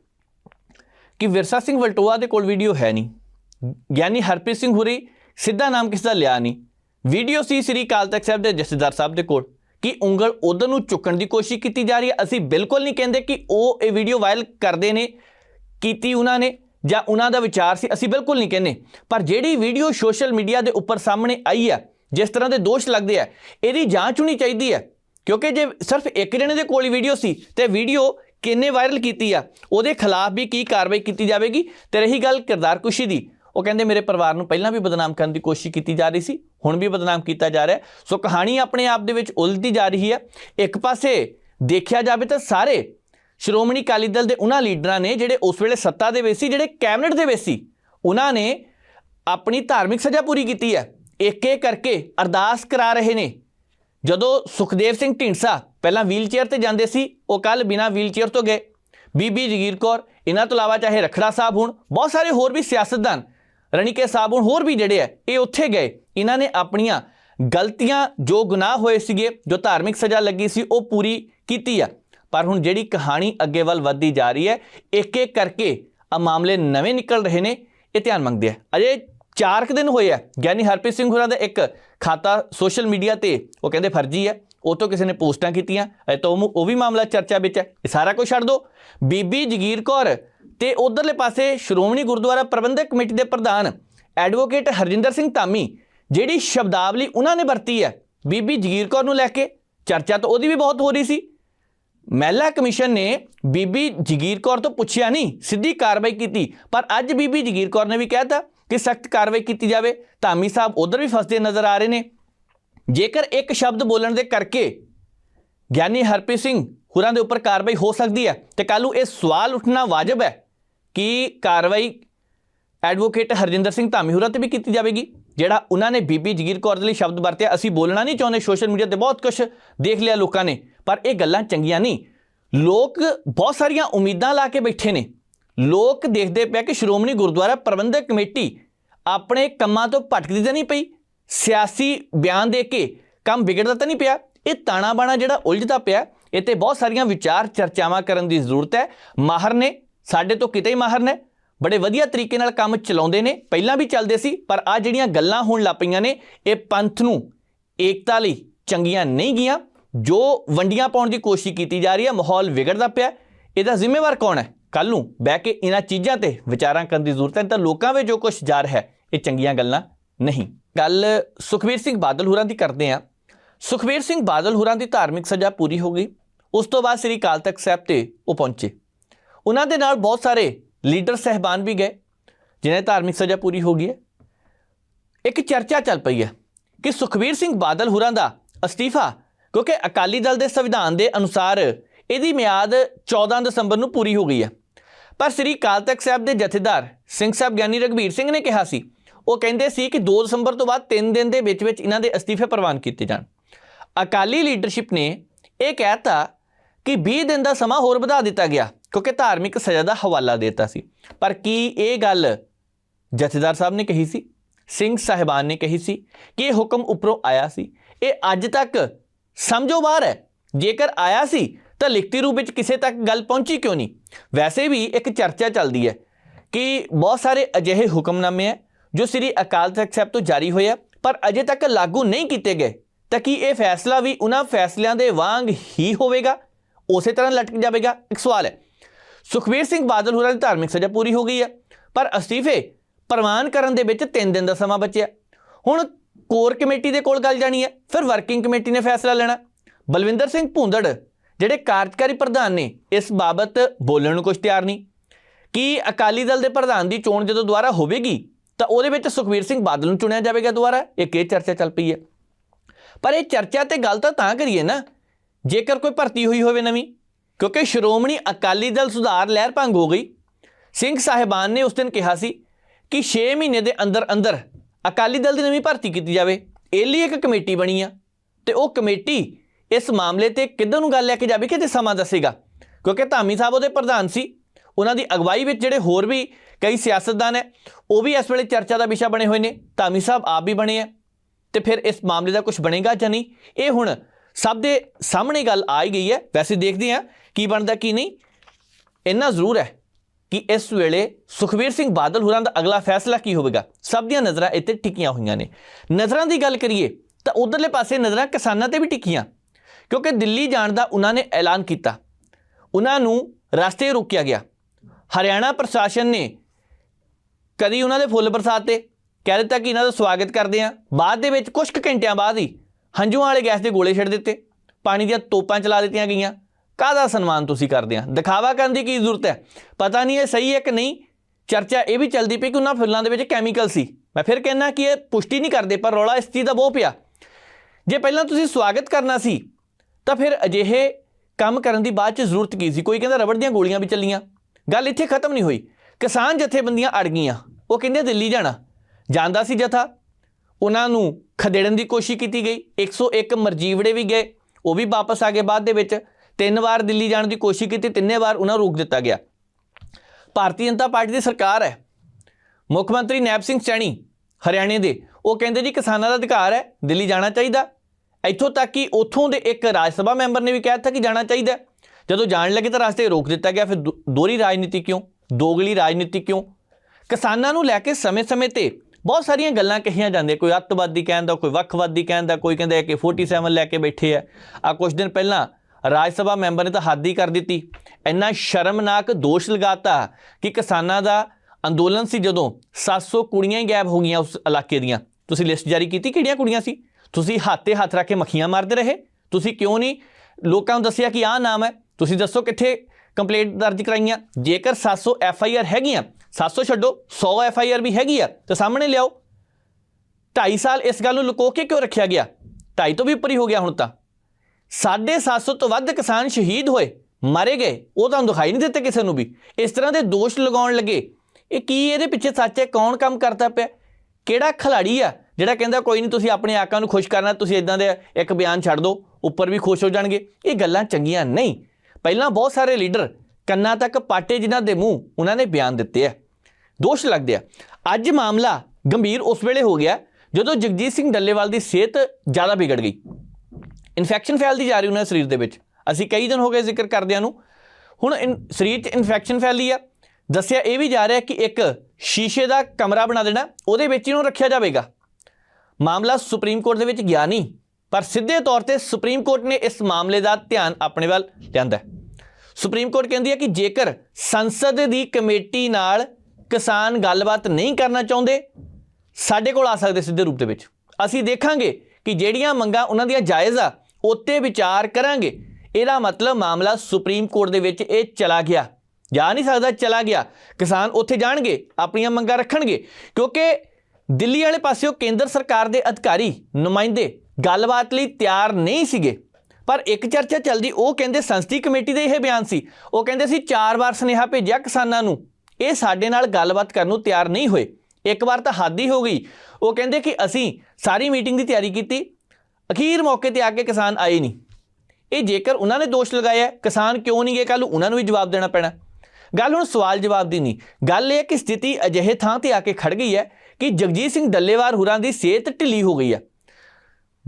ਕਿ ਵਿਰਸਾ ਸਿੰਘ ਵਲਟੋਆ ਦੇ ਕੋਲ ਵੀਡੀਓ ਹੈ ਨਹੀਂ। ਗਿਆਨੀ ਹਰਪ੍ਰੀਤ ਸਿੰਘ ਹੁਰੀ ਸਿੱਧਾ ਨਾਮ ਕਿਸ ਦਾ ਲਿਆ ਨਹੀਂ। ਵੀਡੀਓ ਸੀ ਸ੍ਰੀ ਕਾਲ ਤਖਤ ਸਾਹਿਬ ਦੇ ਜਥੇਦਾਰ ਸਾਹਿਬ ਦੇ ਕੋਲ। ਕਿ ਉਂਗਲ ਉਧਰ ਨੂੰ ਚੁੱਕਣ ਦੀ ਕੋਸ਼ਿਸ਼ ਕੀਤੀ ਜਾ ਰਹੀ ਹੈ। ਅਸੀਂ ਬਿਲਕੁਲ ਨਹੀਂ ਕਹਿੰਦੇ ਕਿ ਉਹ ਇਹ ਵੀਡੀਓ ਵਾਇਰਲ ਕਰਦੇ ਨੇ, ਕੀਤੀ ਉਹਨਾਂ ਨੇ ਜਾਂ ਉਹਨਾਂ ਦਾ ਵਿਚਾਰ ਸੀ, ਅਸੀਂ ਬਿਲਕੁਲ ਨਹੀਂ ਕਹਿੰਦੇ। ਪਰ ਜਿਹੜੀ ਵੀਡੀਓ ਸੋਸ਼ਲ ਮੀਡੀਆ ਦੇ ਉੱਪਰ ਸਾਹਮਣੇ ਆਈ ਹੈ, ਜਿਸ ਤਰ੍ਹਾਂ ਦੇ ਦੋਸ਼ ਲੱਗਦੇ ਆ, ਇਹਦੀ ਜਾਂਚ ਹੋਣੀ ਚਾਹੀਦੀ ਹੈ। ਕਿਉਂਕਿ ਜੇ ਸਿਰਫ ਇੱਕ ਜਣੇ ਦੇ ਕੋਲ ਹੀ ਵੀਡੀਓ ਸੀ, ਤੇ ਵੀਡੀਓ ਕਿੰਨੇ ਵਾਇਰਲ ਕੀਤੀ ਆ, ਉਹਦੇ ਖਿਲਾਫ ਵੀ ਕੀ ਕਾਰਵਾਈ ਕੀਤੀ ਜਾਵੇਗੀ, ਤੇ ਰਹੀ ਗੱਲ ਕਿਰਦਾਰ ਕੁਸ਼ੀ ਦੀ। ਉਹ ਕਹਿੰਦੇ ਮੇਰੇ ਪਰਿਵਾਰ ਨੂੰ ਪਹਿਲਾਂ ਵੀ ਬਦਨਾਮ ਕਰਨ ਦੀ ਕੋਸ਼ਿਸ਼ ਕੀਤੀ ਜਾ ਰਹੀ ਸੀ, ਹੁਣ ਵੀ ਬਦਨਾਮ ਕੀਤਾ ਜਾ ਰਿਹਾ ਸੋ ਕਹਾਣੀ ਆਪਣੇ ਆਪ ਦੇ ਵਿੱਚ ਉਲਝਦੀ ਜਾ ਰਹੀ ਹੈ। ਇੱਕ ਪਾਸੇ ਦੇਖਿਆ ਜਾਵੇ ਤਾਂ ਸਾਰੇ ਸ਼੍ਰੋਮਣੀ ਅਕਾਲੀ ਦਲ ਦੇ ਉਹਨਾਂ ਲੀਡਰਾਂ ਨੇ ਜਿਹੜੇ ਉਸ ਵੇਲੇ ਸੱਤਾ ਦੇ ਵਿੱਚ ਸੀ, ਜਿਹੜੇ ਕੈਬਨਿਟ ਦੇ ਵਿੱਚ ਸੀ, ਉਹਨਾਂ ਨੇ ਆਪਣੀ ਧਾਰਮਿਕ ਸਜ਼ਾ ਪੂਰੀ ਕੀਤੀ ਹੈ। ਇੱਕ ਇੱਕ ਕਰਕੇ ਅਰਦਾਸ ਕਰਾ ਰਹੇ ਨੇ। ਜਦੋਂ ਸੁਖਦੇਵ ਸਿੰਘ ਢੀਂਡਸਾ ਪਹਿਲਾਂ ਵੀਲਚੇਅਰ ਤੇ ਜਾਂਦੇ ਸੀ, ਉਹ ਕੱਲ ਬਿਨਾ ਵੀਲਚੇਅਰ ਤੋਂ ਗਏ। ਬੀਬੀ ਜਗੀਰ ਕੌਰ, ਇਹਨਾਂ ਤੋਂ ਇਲਾਵਾ ਚਾਹੇ ਰਖੜਾ ਸਾਹਿਬ ਹੋਣ, ਬਹੁਤ ਸਾਰੇ ਹੋਰ ਵੀ ਸਿਆਸਤਦਾਨ ਰਣੀਕੇ ਸਾਹਿਬ ਹੋਣ ਹੋਰ ਵੀ ਜਿਹੜੇ ਆ, ਇਹ ਉੱਥੇ ਗਏ। ਇਹਨਾਂ ਨੇ ਆਪਣੀਆਂ ਗਲਤੀਆਂ, ਜੋ ਗੁਨਾਹ ਹੋਏ ਸੀਗੇ, ਜੋ ਧਾਰਮਿਕ ਸਜ਼ਾ ਲੱਗੀ ਸੀ, ਉਹ ਪੂਰੀ ਕੀਤੀ ਆ। ਪਰ ਹੁਣ ਜਿਹੜੀ ਕਹਾਣੀ ਅੱਗੇ ਵੱਲ ਵੱਧਦੀ ਜਾ ਰਹੀ ਹੈ ਇੱਕ ਇੱਕ ਕਰਕੇ ਆ ਮਾਮਲੇ ਨਵੇਂ ਨਿਕਲ ਰਹੇ ਨੇ, ਇਹ ਧਿਆਨ ਮੰਗਦੇ ਆ। ਅਜੇ ਚਾਰ ਕੁ ਦਿਨ ਹੋਏ ਆ, ਗਿਆਨੀ ਹਰਪ੍ਰੀਤ ਸਿੰਘ ਹੋਰਾਂ ਦਾ ਇੱਕ ਖਾਤਾ ਸੋਸ਼ਲ ਮੀਡੀਆ ਤੇ ਉਹ ਕਹਿੰਦੇ ਫਰਜ਼ੀ ਹੈ ਉਹ ਤੋਂ ਕਿਸੇ ਨੇ ਪੋਸਟਾਂ ਕੀਤੀਆਂ, ਅਜੇ ਤਾਂ ਉਹ ਉਹ ਵੀ ਮਾਮਲਾ ਚਰਚਾ ਵਿੱਚ ਹੈ, ਇਹ ਸਾਰਾ ਕੁਝ ਛੱਡ ਦਿਓ ਬੀਬੀ ਜਗੀਰ ਕੌਰ ਤੇ ਉਧਰਲੇ ਪਾਸੇ ਸ਼੍ਰੋਮਣੀ ਗੁਰਦੁਆਰਾ ਪ੍ਰਬੰਧਕ ਕਮੇਟੀ ਦੇ ਪ੍ਰਧਾਨ ਐਡਵੋਕੇਟ ਹਰਜਿੰਦਰ ਸਿੰਘ ਧਾਮੀ, ਜਿਹੜੀ ਸ਼ਬਦਾਵਲੀ ਉਹਨਾਂ ਨੇ ਵਰਤੀ ਹੈ, ਬੀਬੀ ਜਗੀਰ ਕੌਰ ਨੂੰ ਲੈ ਕੇ। ਚਰਚਾ ਤਾਂ ਉਹਦੀ ਵੀ ਬਹੁਤ ਹੋ ਰਹੀ ਸੀ। ਮਹਿਲਾ ਕਮਿਸ਼ਨ ਨੇ ਬੀਬੀ ਜਗੀਰ ਕੌਰ ਤੋਂ ਪੁੱਛਿਆ ਨਹੀਂ, ਸਿੱਧੀ ਕਾਰਵਾਈ ਕੀਤੀ, ਪਰ ਅੱਜ ਬੀਬੀ ਜਗੀਰ ਕੌਰ ਨੇ ਵੀ ਕਹਿਤਾ ਕਿ ਸਖਤ ਕਾਰਵਾਈ ਕੀਤੀ ਜਾਵੇ। ਧਾਮੀ ਸਾਹਿਬ ਉਧਰ ਵੀ ਫਸਦੇ ਨਜ਼ਰ ਆ ਰਹੇ ਨੇ। ਜੇਕਰ ਇੱਕ ਸ਼ਬਦ ਬੋਲਣ ਦੇ ਕਰਕੇ ਗਿਆਨੀ ਹਰਪ੍ਰੀਤ ਸਿੰਘ ਹੁਰਾਂ ਦੇ ਉੱਪਰ ਕਾਰਵਾਈ ਹੋ ਸਕਦੀ ਹੈ, ਤੇ ਕੱਲ ਨੂੰ ਇਹ ਸਵਾਲ ਉੱਠਣਾ ਵਾਜਬ ਹੈ। ਕੀ ਕਾਰਵਾਈ ਐਡਵੋਕੇਟ ਹਰਜਿੰਦਰ ਸਿੰਘ ਧਾਮੀ ਤੇ ਵੀ ਕੀਤੀ ਜਾਵੇਗੀ? ਜਿਹੜਾ ਉਹਨਾਂ ਨੇ ਬੀਬੀ ਜਗੀਰ ਕੌਰ ਦੇ ਲਈ ਸ਼ਬਦ ਵਰਤਿਆ, ਅਸੀਂ ਬੋਲਣਾ ਨਹੀਂ ਚਾਹੁੰਦੇ, ਸੋਸ਼ਲ ਮੀਡੀਆ ਤੇ ਬਹੁਤ ਕੁਝ ਦੇਖ ਲਿਆ ਲੋਕਾਂ ਨੇ, ਪਰ ਇਹ ਗੱਲਾਂ ਚੰਗੀਆਂ ਨਹੀਂ। ਲੋਕ ਬਹੁਤ ਸਾਰੀਆਂ ਉਮੀਦਾਂ ਲਾ ਕੇ ਬੈਠੇ ਨੇ। ਲੋਕ ਦੇਖਦੇ ਪਿਆ ਕਿ ਸ਼੍ਰੋਮਣੀ ਗੁਰਦੁਆਰਾ ਪ੍ਰਬੰਧਕ ਕਮੇਟੀ ਆਪਣੇ ਕੰਮਾਂ ਤੋਂ ਭਟਕਦੀ ਤਾਂ ਨਹੀਂ ਪਈ। ਸਿਆਸੀ ਬਿਆਨ ਦੇ ਕੇ ਕੰਮ ਵਿਗੜਦਾ ਤਾਂ ਨਹੀਂ ਪਿਆ। ਇਹ ਤਾਣਾ ਬਾਣਾ ਜਿਹੜਾ ਉਲਝਦਾ ਪਿਆ ਇਹ ਤੇ ਬਹੁਤ ਸਾਰੀਆਂ ਵਿਚਾਰ ਚਰਚਾਵਾਂ ਕਰਨ ਦੀ ਜ਼ਰੂਰਤ ਹੈ। ਮਾਹਰ ਨੇ ਸਾਡੇ ਤੋਂ ਕਿਤੇ ਹੀ ਮਾਹਰ ਨੇ। ਬੜੇ ਵਧੀਆ ਤਰੀਕੇ ਨਾਲ ਕੰਮ ਚਲਾਉਂਦੇ ਨੇ। ਪਹਿਲਾਂ ਵੀ ਚੱਲਦੇ ਸੀ, ਪਰ ਆ ਜਿਹੜੀਆਂ ਗੱਲਾਂ ਹੋਣ ਲੱਪੀਆਂ ਨੇ, ਇਹ ਪੰਥ ਨੂੰ ਏਕਤਾ ਲਈ ਚੰਗੀਆਂ ਨਹੀਂ ਗੀਆਂ ਜੋ ਵੰਡੀਆਂ ਪਾਉਣ ਦੀ ਕੋਸ਼ਿਸ਼ ਕੀਤੀ ਜਾ ਰਹੀ ਹੈ, ਮਾਹੌਲ ਵਿਗੜਦਾ ਪਿਆ ਇਹਦਾ ਜ਼ਿੰਮੇਵਾਰ ਕੌਣ ਹੈ? ਕੱਲ ਨੂੰ ਬਹਿ ਕੇ ਇਹਨਾਂ ਚੀਜ਼ਾਂ ਤੇ ਵਿਚਾਰਾਂ ਕਰਨ ਦੀ ਜ਼ਰੂਰਤ ਹੈ। ਤਾਂ ਲੋਕਾਂ ਵਿੱਚ ਜੋ ਕੁਝ ਜਾ ਰਿਹਾ ਹੈ, ਇਹ ਚੰਗੀਆਂ ਗੱਲਾਂ ਨਹੀਂ। ਗੱਲ ਸੁਖਵੀਰ ਸਿੰਘ ਬਾਦਲ ਹੋਰਾਂ ਦੀ ਕਰਦੇ ਆ ਸੁਖਵੀਰ ਸਿੰਘ ਬਾਦਲ ਹੋਰਾਂ ਦੀ ਧਾਰਮਿਕ ਸਜ਼ਾ ਪੂਰੀ ਹੋ ਗਈ। ਉਸ ਤੋਂ ਬਾਅਦ ਸ੍ਰੀ ਅਕਾਲ ਤਖਤ ਸਾਹਿਬ ਤੇ ਉਹ ਪਹੁੰਚੇ। ਉਹਨਾਂ ਦੇ ਨਾਲ ਬਹੁਤ ਸਾਰੇ ਲੀਡਰ ਸਹਿਬਾਨ ਵੀ ਗਏ, ਜਿਨ੍ਹਾਂ ਦੀ ਧਾਰਮਿਕ ਸਜ਼ਾ ਪੂਰੀ ਹੋ ਗਈ ਹੈ। ਇੱਕ ਚਰਚਾ ਚੱਲ ਪਈ ਹੈ ਕਿ ਸੁਖਵੀਰ ਸਿੰਘ ਬਾਦਲ ਹੋਰਾਂ ਦਾ ਅਸਤੀਫਾ, ਕਿਉਂਕਿ ਅਕਾਲੀ ਦਲ ਦੇ ਸੰਵਿਧਾਨ ਦੇ ਅਨੁਸਾਰ ਇਹਦੀ ਮਿਆਦ 14 ਦਸੰਬਰ ਨੂੰ ਪੂਰੀ ਹੋ ਗਈ ਹੈ। ਪਰ ਸ੍ਰੀ ਅਕਾਲ ਤਖਤ ਸਾਹਿਬ ਦੇ ਜਥੇਦਾਰ ਸਿੰਘ ਸਾਹਿਬ ਗਿਆਨੀ ਰਗਵੀਰ ਸਿੰਘ ਨੇ ਕਿਹਾ ਸੀ, ਉਹ ਕਹਿੰਦੇ ਸੀ ਕਿ 2 ਦਸੰਬਰ ਤੋਂ ਬਾਅਦ 3 ਦਿਨ ਦੇ ਵਿੱਚ ਵਿੱਚ ਇਹਨਾਂ ਦੇ ਅਸਤੀਫੇ ਪ੍ਰਵਾਨ ਕੀਤੇ ਜਾਣ। ਅਕਾਲੀ ਲੀਡਰਸ਼ਿਪ ਨੇ ਇਹ ਕਹਿਤਾ ਕਿ 20 ਦਿਨ ਦਾ ਸਮਾਂ ਹੋਰ ਵਧਾ ਦਿੱਤਾ ਗਿਆ, ਕਿਉਂਕਿ ਧਾਰਮਿਕ ਸਜ਼ਾ ਦਾ ਹਵਾਲਾ ਦਿੱਤਾ ਸੀ। ਪਰ ਕੀ ਇਹ ਗੱਲ ਜਥੇਦਾਰ ਸਾਹਿਬ ਨੇ ਕਹੀ ਸੀ? ਸਿੰਘ ਸਾਹਿਬਾਨ ਨੇ ਕਹੀ ਸੀ ਕਿ ਇਹ ਹੁਕਮ ਉੱਪਰੋਂ ਆਇਆ ਸੀ? ਇਹ ਅੱਜ ਤੱਕ ਸਮਝੋ ਬਾਹਰ ਹੈ। ਜੇਕਰ ਆਇਆ ਸੀ, ਤਾਂ ਲਿਖਤੀ ਰੂਪ ਵਿੱਚ ਕਿਸੇ ਤੱਕ ਗੱਲ ਪਹੁੰਚੀ ਕਿਉਂ ਨਹੀਂ? ਵੈਸੇ ਵੀ ਇੱਕ ਚਰਚਾ ਚੱਲਦੀ ਹੈ ਕਿ ਬਹੁਤ ਸਾਰੇ ਅਜਿਹੇ ਹੁਕਮਨਾਮੇ ਹੈ ਜੋ ਸ੍ਰੀ ਅਕਾਲ ਤਖਤ ਸਾਹਿਬ ਤੋਂ ਜਾਰੀ ਹੋਏ ਆ, ਪਰ ਅਜੇ ਤੱਕ ਲਾਗੂ ਨਹੀਂ ਕੀਤੇ ਗਏ। ਤਾਂ ਕੀ ਇਹ ਫੈਸਲਾ ਵੀ ਉਹਨਾਂ ਫੈਸਲਿਆਂ ਦੇ ਵਾਂਗ ਹੀ ਹੋਵੇਗਾ? ਉਸੇ ਤਰ੍ਹਾਂ ਲਟਕ ਜਾਵੇਗਾ। ਇੱਕ ਸਵਾਲ ਹੈ। ਸੁਖਵੀਰ ਸਿੰਘ ਬਾਦਲ ਹੋਰਾਂ ਦੀ ਧਾਰਮਿਕ ਸਜ਼ਾ ਪੂਰੀ ਹੋ ਗਈ ਹੈ, ਪਰ ਅਸਤੀਫੇ ਪ੍ਰਵਾਨ ਕਰਨ ਦੇ ਵਿੱਚ 3 ਦਿਨ ਦਾ ਸਮਾਂ ਬਚਿਆ। ਹੁਣ ਕੋਰ ਕਮੇਟੀ ਦੇ ਕੋਲ ਗੱਲ ਜਾਣੀ ਹੈ, ਫਿਰ ਵਰਕਿੰਗ ਕਮੇਟੀ ਨੇ ਫੈਸਲਾ ਲੈਣਾ। ਬਲਵਿੰਦਰ ਸਿੰਘ ਭੁੰਦੜ, ਜਿਹੜੇ ਕਾਰਜਕਾਰੀ ਪ੍ਰਧਾਨ ਨੇ, ਇਸ ਬਾਬਤ ਬੋਲਣ ਨੂੰ ਕੁਝ ਤਿਆਰ ਨਹੀਂ। ਕਿ ਅਕਾਲੀ ਦਲ ਦੇ ਪ੍ਰਧਾਨ ਦੀ ਚੋਣ ਜਦੋਂ ਦੁਬਾਰਾ ਹੋਵੇਗੀ, ਤਾਂ ਉਹਦੇ ਵਿੱਚ ਸੁਖਵੀਰ ਸਿੰਘ ਬਾਦਲ ਨੂੰ ਚੁਣਿਆ ਜਾਵੇਗਾ ਦੁਬਾਰਾ? ਇਹ ਇਹ ਚਰਚਾ ਚੱਲ ਪਈ ਹੈ। ਪਰ ਇਹ ਚਰਚਾ ਤੇ ਗੱਲ ਤਾਂ ਤਾਂ ਕਰੀਏ ਨਾ ਜੇਕਰ ਕੋਈ ਭਰਤੀ ਹੋਈ ਹੋਵੇ ਨਵੀਂ, ਕਿਉਂਕਿ ਸ਼੍ਰੋਮਣੀ ਅਕਾਲੀ ਦਲ ਸੁਧਾਰ ਲਹਿਰ ਭੰਗ ਹੋ ਗਈ, ਸਿੰਘ ਸਾਹਿਬਾਨ ਨੇ ਉਸ ਦਿਨ ਕਿਹਾ ਸੀ ਕਿ 6 ਮਹੀਨੇ ਦੇ ਅੰਦਰ ਅੰਦਰ ਅਕਾਲੀ ਦਲ ਦੀ ਨਵੀਂ ਭਰਤੀ ਕੀਤੀ ਜਾਵੇ। ਇਹ ਲਈ ਇੱਕ ਕਮੇਟੀ ਬਣੀ ਆ ਤੇ ਉਹ ਕਮੇਟੀ ਇਸ ਮਾਮਲੇ ਤੇ ਕਿੱਧਰ ਨੂੰ ਗੱਲ ਲੈ ਕੇ ਜਾਵੇ ਕਿਤੇ ਸਮਾਂ ਦੱਸੇਗਾ। ਕਿਉਂਕਿ ਧਾਮੀ ਸਾਹਿਬ ਉਹਦੇ ਪ੍ਰਧਾਨ ਸੀ, ਉਹਨਾਂ ਦੀ ਅਗਵਾਈ ਵਿੱਚ ਜਿਹੜੇ ਹੋਰ ਵੀ ਕਈ ਸਿਆਸਤਦਾਨ ਹੈ, ਉਹ ਵੀ ਇਸ ਵੇਲੇ ਚਰਚਾ ਦਾ ਵਿਸ਼ਾ ਬਣੇ ਹੋਏ ਨੇ। ਧਾਮੀ ਸਾਹਿਬ ਆਪ ਵੀ ਬਣੇ ਆ ਤੇ ਫਿਰ ਇਸ ਮਾਮਲੇ ਦਾ ਕੁਝ ਬਣੇਗਾ ਜਾਂ ਨਹੀਂ, ਇਹ ਹੁਣ ਸਭ ਦੇ ਸਾਹਮਣੇ ਗੱਲ ਆ ਹੀ ਗਈ ਹੈ। ਵੈਸੇ ਦੇਖਦੇ ਹਾਂ ਕੀ ਬਣਦਾ ਕੀ ਨਹੀਂ। ਇੰਨਾ ਜ਼ਰੂਰ ਹੈ ਕਿ ਇਸ ਵੇਲੇ ਸੁਖਵੀਰ ਸਿੰਘ ਬਾਦਲ ਹੋਰਾਂ ਦਾ ਅਗਲਾ ਫੈਸਲਾ ਕੀ ਹੋਵੇਗਾ। ਸਭ ਦੀਆਂ ਨਜ਼ਰਾਂ ਇੱਥੇ ਟਿਕੀਆਂ ਹੋਈਆਂ ਨੇ। ਨਜ਼ਰਾਂ ਦੀ ਗੱਲ ਕਰੀਏ ਤਾਂ ਉਧਰਲੇ ਪਾਸੇ ਨਜ਼ਰਾਂ ਕਿਸਾਨਾਂ ਤੇ ਵੀ ਟਿਕੀਆਂ। ਕਿਉਂਕਿ ਦਿੱਲੀ ਜਾਣ ਦਾ ਉਹਨਾਂ ਨੇ ਐਲਾਨ ਕੀਤਾ। ਉਹਨਾਂ ਨੂੰ ਰਸਤੇ ਰੋਕਿਆ ਗਿਆ। ਹਰਿਆਣਾ ਪ੍ਰਸ਼ਾਸਨ ਨੇ ਕਦੀ ਉਹਨਾਂ ਦੇ ਫੁੱਲ ਬਰਸਾਤੇ ਕਹਿ ਦਿੱਤਾ ਕਿ ਇਹਨਾਂ ਦਾ ਸਵਾਗਤ ਕਰਦੇ ਆ ਬਾਅਦ ਦੇ ਵਿੱਚ ਕੁਝ ਕੁ ਘੰਟਿਆਂ ਬਾਅਦ ਹੀ ਹੰਝੂਆਂ ਵਾਲੇ ਗੈਸ ਦੇ ਗੋਲੇ ਛੱਡ ਦਿੱਤੇ, ਪਾਣੀ ਦੀਆਂ ਤੋਪਾਂ ਚਲਾ ਦਿੱਤੀਆਂ ਗਈਆਂ। ਕਾਹਦਾ ਸਨਮਾਨ ਤੁਸੀਂ ਕਰਦੇ ਆ? ਦਿਖਾਵਾ ਕਰਨ ਦੀ ਕੀ ਜ਼ਰੂਰਤ ਹੈ? ਪਤਾ ਨਹੀਂ ਇਹ ਸਹੀ ਹੈ ਕਿ ਨਹੀਂ। ਚਰਚਾ ਇਹ ਵੀ ਚੱਲਦੀ ਪਈ ਕਿ ਉਹਨਾਂ ਫੁੱਲਾਂ ਦੇ ਵਿੱਚ ਕੈਮੀਕਲ ਸੀ। ਮੈਂ ਫਿਰ ਕਹਿਣਾ ਕਿ ਇਹ ਪੁਸ਼ਟੀ ਨਹੀਂ ਕਰਦੇ, ਪਰ ਰੌਲਾ ਇਸ ਚੀਜ਼ ਦਾ ਬਹੁਤ ਪਿਆ। ਜੇ ਪਹਿਲਾਂ ਤੁਸੀਂ ਸਵਾਗਤ ਕਰਨਾ ਸੀ, ਤਾਂ ਫਿਰ ਅਜਿਹੇ ਕੰਮ ਕਰਨ ਦੀ ਬਾਅਦ ਚ ਜ਼ਰੂਰਤ ਕੀ ਸੀ? ਕੋਈ ਕਹਿੰਦਾ ਰਬੜ ਦੀਆਂ ਗੋਲੀਆਂ ਵੀ ਚੱਲੀਆਂ। ਗੱਲ ਇੱਥੇ ਖਤਮ ਨਹੀਂ ਹੋਈ। ਕਿਸਾਨ ਜਥੇਬੰਦੀਆਂ ਅੜ ਗਈਆਂ। ਉਹ ਕਹਿੰਦੇ ਦਿੱਲੀ ਜਾਣਾ। ਜਾਂਦਾ ਸੀ ਜਥਾ। ਉਹਨਾਂ ਨੂੰ ਖਦੇੜਨ ਦੀ ਕੋਸ਼ਿਸ਼ ਕੀਤੀ ਗਈ। 101 ਮਰਜੀਵੜੇ ਵੀ ਗਏ। ਉਹ ਵੀ ਵਾਪਸ ਆ ਗਏ ਬਾਅਦ ਦੇ ਵਿੱਚ। ਤਿੰਨ ਵਾਰ ਦਿੱਲੀ ਜਾਣ ਦੀ ਕੋਸ਼ਿਸ਼ ਕੀਤੀ, ਤਿੰਨੇ ਵਾਰ ਉਹਨਾਂ ਨੂੰ ਰੋਕ ਦਿੱਤਾ ਗਿਆ। ਭਾਰਤੀ ਜਨਤਾ ਪਾਰਟੀ ਦੀ ਸਰਕਾਰ ਹੈ। ਮੁੱਖ ਮੰਤਰੀ ਨੈਬ ਸਿੰਘ ਸੈਣੀ, ਹਰਿਆਣੇ ਦੇ। ਉਹ ਕਹਿੰਦੇ ਜੀ ਕਿਸਾਨਾਂ ਦਾ ਅਧਿਕਾਰ ਹੈ, ਦਿੱਲੀ ਜਾਣਾ ਚਾਹੀਦਾ। ਇੱਥੋਂ ਤੱਕ ਕਿ ਉੱਥੋਂ ਦੇ ਇੱਕ ਰਾਜ ਸਭਾ ਮੈਂਬਰ ਨੇ ਵੀ ਕਹਿ ਦਿੱਤਾ ਕਿ ਜਾਣਾ ਚਾਹੀਦਾ ਜਦੋਂ ਜਾਣ ਲੱਗੇ ਤਾਂ ਰਸਤੇ ਰੋਕ ਦਿੱਤਾ ਗਿਆ, ਫਿਰ ਦੋ- ਦੋਹਰੀ ਰਾਜਨੀਤੀ ਕਿਉਂ? ਦੋਗਲੀ ਰਾਜਨੀਤੀ ਕਿਉਂ? ਕਿਸਾਨਾਂ ਨੂੰ ਲੈ ਕੇ ਸਮੇਂ-ਸਮੇਂ ਤੇ ਬਹੁਤ ਸਾਰੀਆਂ ਗੱਲਾਂ ਕਹੀਆਂ ਜਾਂਦੀਆਂ। ਕੋਈ ਅੱਤਵਾਦੀ ਕਹਿੰਦਾ, ਕੋਈ ਵੱਖਵਾਦੀ ਕਹਿੰਦਾ, ਕੋਈ ਕਹਿੰਦਾ ਕਿ 47 ਲੈ ਕੇ ਬੈਠੇ ਆ। ਆ ਕੁਝ ਦਿਨ ਪਹਿਲਾਂ ਰਾਜ ਸਭਾ ਮੈਂਬਰ ਨੇ ਤਾਂ ਹੱਦ ਹੀ ਕਰ ਦਿੱਤੀ। ਇੰਨਾ ਸ਼ਰਮਨਾਕ ਦੋਸ਼ ਲਗਾਤਾ ਕਿ ਕਿਸਾਨਾਂ ਦਾ ਅੰਦੋਲਨ ਸੀ ਜਦੋਂ 700 ਕੁੜੀਆਂ ਹੀ ਗਾਇਬ ਹੋ ਗਈਆਂ ਉਸ ਇਲਾਕੇ ਦੀਆਂ। ਤੁਸੀਂ ਲਿਸਟ ਜਾਰੀ ਕੀਤੀ ਕਿਹੜੀਆਂ ਕੁੜੀਆਂ ਸੀ? ਤੁਸੀਂ ਹੱਥੇ ਹੱਥ ਰੱਖ ਕੇ ਮੱਖੀਆਂ ਮਾਰਦੇ ਰਹੇ? ਤੁਸੀਂ ਕਿਉਂ ਨਹੀਂ ਲੋਕਾਂ ਨੂੰ ਦੱਸਿਆ ਕਿ ਆਹ ਨਾਮ ਹੈ? ਤੁਸੀਂ ਦੱਸੋ ਕਿੱਥੇ ਕੰਪਲੇਂਟ ਦਰਜ ਕਰਾਈਆਂ? ਜੇਕਰ 700 ਐਫ ਆਈ ਆਰ ਹੈਗੀਆਂ 700 ਛੱਡੋ 100 ਐਫ ਆਈ ਆਰ ਵੀ ਹੈਗੀ ਆ, ਤਾਂ ਸਾਹਮਣੇ ਲਿਆਓ। 2.5 ਸਾਲ ਇਸ ਗੱਲ ਨੂੰ ਲੁਕੋ ਕੇ ਕਿਉਂ ਰੱਖਿਆ ਗਿਆ? 2.5 ਤੋਂ ਵੀ ਉੱਪਰ ਹੀ ਹੋ ਗਿਆ ਹੁਣ ਤਾਂ। 750 ਤੋਂ ਵੱਧ ਕਿਸਾਨ ਸ਼ਹੀਦ ਹੋਏ, ਮਾਰੇ ਗਏ, ਉਹ ਤੁਹਾਨੂੰ ਦਿਖਾਈ ਨਹੀਂ ਦਿੱਤੇ ਕਿਸੇ ਨੂੰ ਵੀ। ਇਸ ਤਰ੍ਹਾਂ ਦੇ ਦੋਸ਼ ਲਗਾਉਣ ਲੱਗੇ। ਇਹ ਕੀ ਇਹਦੇ ਪਿੱਛੇ ਸੱਚ ਹੈ? ਕੌਣ ਕੰਮ ਕਰਦਾ ਪਿਆ? ਕਿਹੜਾ ਖਿਲਾੜੀ ਆ ਜਿਹੜਾ ਕਹਿੰਦਾ ਕੋਈ ਨਹੀਂ ਤੁਸੀਂ ਆਪਣੇ ਆਕਾਂ ਨੂੰ ਖੁਸ਼ ਕਰਨਾ, ਤੁਸੀਂ ਇਦਾਂ ਦੇ ਇੱਕ ਬਿਆਨ ਛੱਡ ਦਿਓ ਉੱਪਰ ਵੀ ਖੁਸ਼ ਹੋ ਜਾਣਗੇ। ਇਹ ਗੱਲਾਂ ਚੰਗੀਆਂ ਨਹੀਂ। ਪਹਿਲਾਂ ਬਹੁਤ ਸਾਰੇ ਲੀਡਰ ਕੰਨਾਂ ਤੱਕ ਪਾਟੇ ਜਿਨ੍ਹਾਂ ਦੇ ਮੂੰਹ, ਉਹਨਾਂ ਨੇ ਬਿਆਨ ਦਿੱਤੇ ਆ। ਦੋਸ਼ ਲੱਗਦੇ ਆ। ਅੱਜ ਮਾਮਲਾ ਗੰਭੀਰ ਉਸ ਵੇਲੇ ਹੋ ਗਿਆ ਜਦੋਂ ਜਗਜੀਤ ਸਿੰਘ ਡੱਲੇਵਾਲ ਦੀ ਸਿਹਤ ਜ਼ਿਆਦਾ ਵਿਗੜ ਗਈ। ਇਨਫੈਕਸ਼ਨ ਫੈਲਦੀ ਜਾ ਰਹੀ ਉਹਨਾਂ ਦੇ ਸਰੀਰ ਦੇ ਵਿੱਚ। ਅਸੀਂ ਕਈ ਦਿਨ ਹੋ ਗਏ ਜ਼ਿਕਰ ਕਰਦਿਆਂ ਨੂੰ। ਹੁਣ ਇਨ- ਸਰੀਰ 'ਚ ਇਨਫੈਕਸ਼ਨ ਫੈਲੀ ਆ। ਦੱਸਿਆ ਇਹ ਵੀ ਜਾ ਰਿਹਾ ਕਿ ਇੱਕ ਸ਼ੀਸ਼ੇ ਦਾ ਕਮਰਾ ਬਣਾ ਦੇਣਾ, ਉਹਦੇ ਵਿੱਚ ਇਹਨੂੰ ਰੱਖਿਆ ਜਾਵੇਗਾ। ਮਾਮਲਾ ਸੁਪਰੀਮ ਕੋਰਟ ਦੇ ਵਿੱਚ ਗਿਆ ਨਹੀਂ, ਪਰ ਸਿੱਧੇ ਤੌਰ ਤੇ ਸੁਪਰੀਮ ਕੋਰਟ ਨੇ ਇਸ ਮਾਮਲੇ ਦਾ ਧਿਆਨ ਆਪਣੇ ਵੱਲ ਲਿਆਂਦਾ ਸੁਪਰੀਮ ਕੋਰਟ ਕਹਿੰਦੀ ਹੈ ਕਿ ਜੇਕਰ ਸੰਸਦ ਦੀ ਕਮੇਟੀ ਨਾਲ ਕਿਸਾਨ ਗੱਲਬਾਤ ਨਹੀਂ ਕਰਨਾ ਚਾਹੁੰਦੇ, ਸਾਡੇ ਕੋਲ ਆ ਸਕਦੇ ਸਿੱਧੇ ਰੂਪ ਦੇ ਵਿੱਚ। ਅਸੀਂ ਦੇਖਾਂਗੇ ਕਿ ਜਿਹੜੀਆਂ ਮੰਗਾਂ ਉਹਨਾਂ ਦੀਆਂ ਜਾਇਜ਼ ਆ, ਉੱਤੇ ਵਿਚਾਰ ਕਰਾਂਗੇ। ਇਹਦਾ ਮਤਲਬ ਮਾਮਲਾ ਸੁਪਰੀਮ ਕੋਰਟ ਦੇ ਵਿੱਚ ਇਹ ਚਲਾ ਗਿਆ। ਜਾ ਨਹੀਂ ਸਕਦਾ ਚਲਾ ਗਿਆ। ਕਿਸਾਨ ਉੱਥੇ ਜਾਣਗੇ, ਆਪਣੀਆਂ ਮੰਗਾਂ ਰੱਖਣਗੇ। ਕਿਉਂਕਿ ਦਿੱਲੀ ਵਾਲੇ ਪਾਸਿਓਂ ਕੇਂਦਰ ਸਰਕਾਰ ਦੇ ਅਧਿਕਾਰੀ ਨੁਮਾਇੰਦੇ ਗੱਲਬਾਤ ਲਈ ਤਿਆਰ ਨਹੀਂ ਸੀਗੇ। ਪਰ ਇੱਕ ਚਰਚਾ ਚੱਲਦੀ, ਉਹ ਕਹਿੰਦੇ ਸੰਸਦੀ ਕਮੇਟੀ ਦੇ ਇਹ ਬਿਆਨ ਸੀ। ਉਹ ਕਹਿੰਦੇ ਸੀ, ਚਾਰ ਵਾਰ ਸੁਨੇਹਾ ਭੇਜਿਆ ਕਿਸਾਨਾਂ ਨੂੰ। ਇਹ ਸਾਡੇ ਨਾਲ ਗੱਲਬਾਤ ਕਰਨ ਨੂੰ ਤਿਆਰ ਨਹੀਂ ਹੋਏ। ਇੱਕ ਵਾਰ ਤਾਂ ਹੱਦ ਹੀ ਹੋ ਗਈ। ਉਹ ਕਹਿੰਦੇ ਕਿ ਅਸੀਂ ਸਾਰੀ ਮੀਟਿੰਗ ਦੀ ਤਿਆਰੀ ਕੀਤੀ। ਅਖੀਰ ਮੌਕੇ ਤੇ ਆ ਕੇ ਕਿਸਾਨ ਆਏ ਨਹੀਂ। ਇਹ ਜੇਕਰ ਉਹਨਾਂ ਨੇ ਦੋਸ਼ ਲਗਾਇਆ ਕਿਸਾਨ ਕਿਉਂ ਨਹੀਂ ਗਏ? ਕੱਲ ਉਹਨਾਂ ਨੂੰ ਵੀ ਜਵਾਬ ਦੇਣਾ ਪੈਣਾ। ਗੱਲ ਹੁਣ ਸਵਾਲ ਜਵਾਬ ਦੀ ਨਹੀਂ। ਗੱਲ ਇਹ ਕਿ ਸਥਿਤੀ ਅਜਿਹੇ ਥਾਂ ਤੇ ਆ ਕੇ ਖੜ ਗਈ ਹੈ ਕਿ ਜਗਜੀਤ ਸਿੰਘ ਡੱਲੇਵਾਰ ਹੁਰਾਂ ਦੀ ਸਿਹਤ ਢਿੱਲੀ ਹੋ ਗਈ ਹੈ।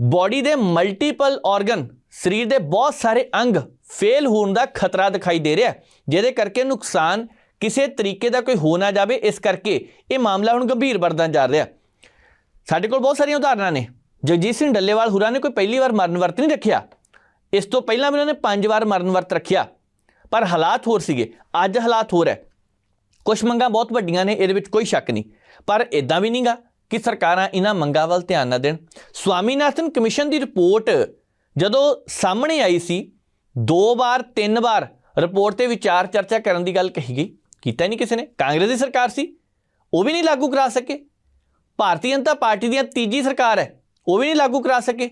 ਬਾਡੀ ਦੇ ਮਲਟੀਪਲ ਆਰਗਨ ਸਰੀਰ ਦੇ ਬਹੁਤ ਸਾਰੇ ਅੰਗ ਫੇਲ ਹੋਣ ਦਾ ਖਤਰਾ ਦਿਖਾਈ ਦੇ ਰਿਹਾ ਜਿਹਦੇ ਕਰਕੇ ਨੁਕਸਾਨ ਕਿਸੇ ਤਰੀਕੇ ਦਾ ਕੋਈ ਹੋ ਨਾ ਜਾਵੇ, ਇਸ ਕਰਕੇ ਇਹ ਮਾਮਲਾ ਹੁਣ ਗੰਭੀਰ ਬਣਦਾ ਜਾ ਰਿਹਾ। ਸਾਡੇ ਕੋਲ ਬਹੁਤ ਸਾਰੀਆਂ ਉਦਾਹਰਨਾਂ ਨੇ। ਜਗਜੀਤ ਸਿੰਘ ਡੱਲੇਵਾਲ ਹੁਰਾ ਨੇ ਕੋਈ ਪਹਿਲੀ ਵਾਰ ਮਰਨ ਵਰਤ ਨਹੀਂ ਰੱਖਿਆ। ਇਸ ਤੋਂ ਪਹਿਲਾਂ ਵੀ ਉਹਨਾਂ ਨੇ ਪੰਜ ਵਾਰ ਮਰਨ ਵਰਤ ਰੱਖਿਆ। ਪਰ ਹਾਲਾਤ ਹੋਰ ਸੀਗੇ। ਅੱਜ ਹਾਲਾਤ ਹੋਰ ਹੈ। ਕੁਝ ਮੰਗਾਂ ਬਹੁਤ ਵੱਡੀਆਂ ਨੇ, ਇਹਦੇ ਵਿੱਚ ਕੋਈ ਸ਼ੱਕ ਨਹੀਂ। ਪਰ ਇਦਾਂ ਵੀ ਨਹੀਂਗਾ ਕਿ ਸਰਕਾਰਾਂ ਇਹਨਾਂ ਮੰਗਾਂ ਵੱਲ ਧਿਆਨ ਨਾ ਦੇਣ। ਸਵਾਮੀਨਾਥਨ ਕਮਿਸ਼ਨ ਦੀ ਰਿਪੋਰਟ ਜਦੋਂ ਸਾਹਮਣੇ ਆਈ ਸੀ, ਦੋ ਵਾਰ, ਤਿੰਨ ਵਾਰ ਰਿਪੋਰਟ ਤੇ ਵਿਚਾਰ ਚਰਚਾ ਕਰਨ ਦੀ ਗੱਲ ਕਹੀ ਗਈ। ਕੀਤਾ ਹੀ ਨਹੀਂ ਕਿਸੇ ਨੇ, ਕਾਂਗਰਸ ਦੀ ਸਰਕਾਰ ਸੀ, ਉਹ ਵੀ ਨਹੀਂ ਲਾਗੂ ਕਰਾ ਸਕੇ। ਭਾਰਤੀ ਜਨਤਾ ਪਾਰਟੀ ਦੀ ਤੀਜੀ ਸਰਕਾਰ ਹੈ, ਉਹ ਵੀ ਨਹੀਂ ਲਾਗੂ ਕਰਾ ਸਕੇ।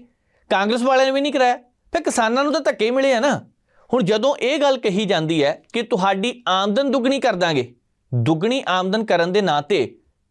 ਕਾਂਗਰਸ ਵਾਲਿਆਂ ਨੇ ਵੀ ਨਹੀਂ ਕਰਾਇਆ, ਫਿਰ ਕਿਸਾਨਾਂ ਨੂੰ ਤਾਂ ਧੱਕੇ ਮਿਲੇ ਆ ਨਾ। ਹੁਣ ਜਦੋਂ ਇਹ ਗੱਲ ਕਹੀ ਜਾਂਦੀ ਹੈ ਕਿ ਤੁਹਾਡੀ ਆਮਦਨ ਦੁੱਗਣੀ ਕਰ ਦਾਂਗੇ, ਦੁੱਗਣੀ ਆਮਦਨ ਕਰਨ ਦੇ ਨਾਂ ਤੇ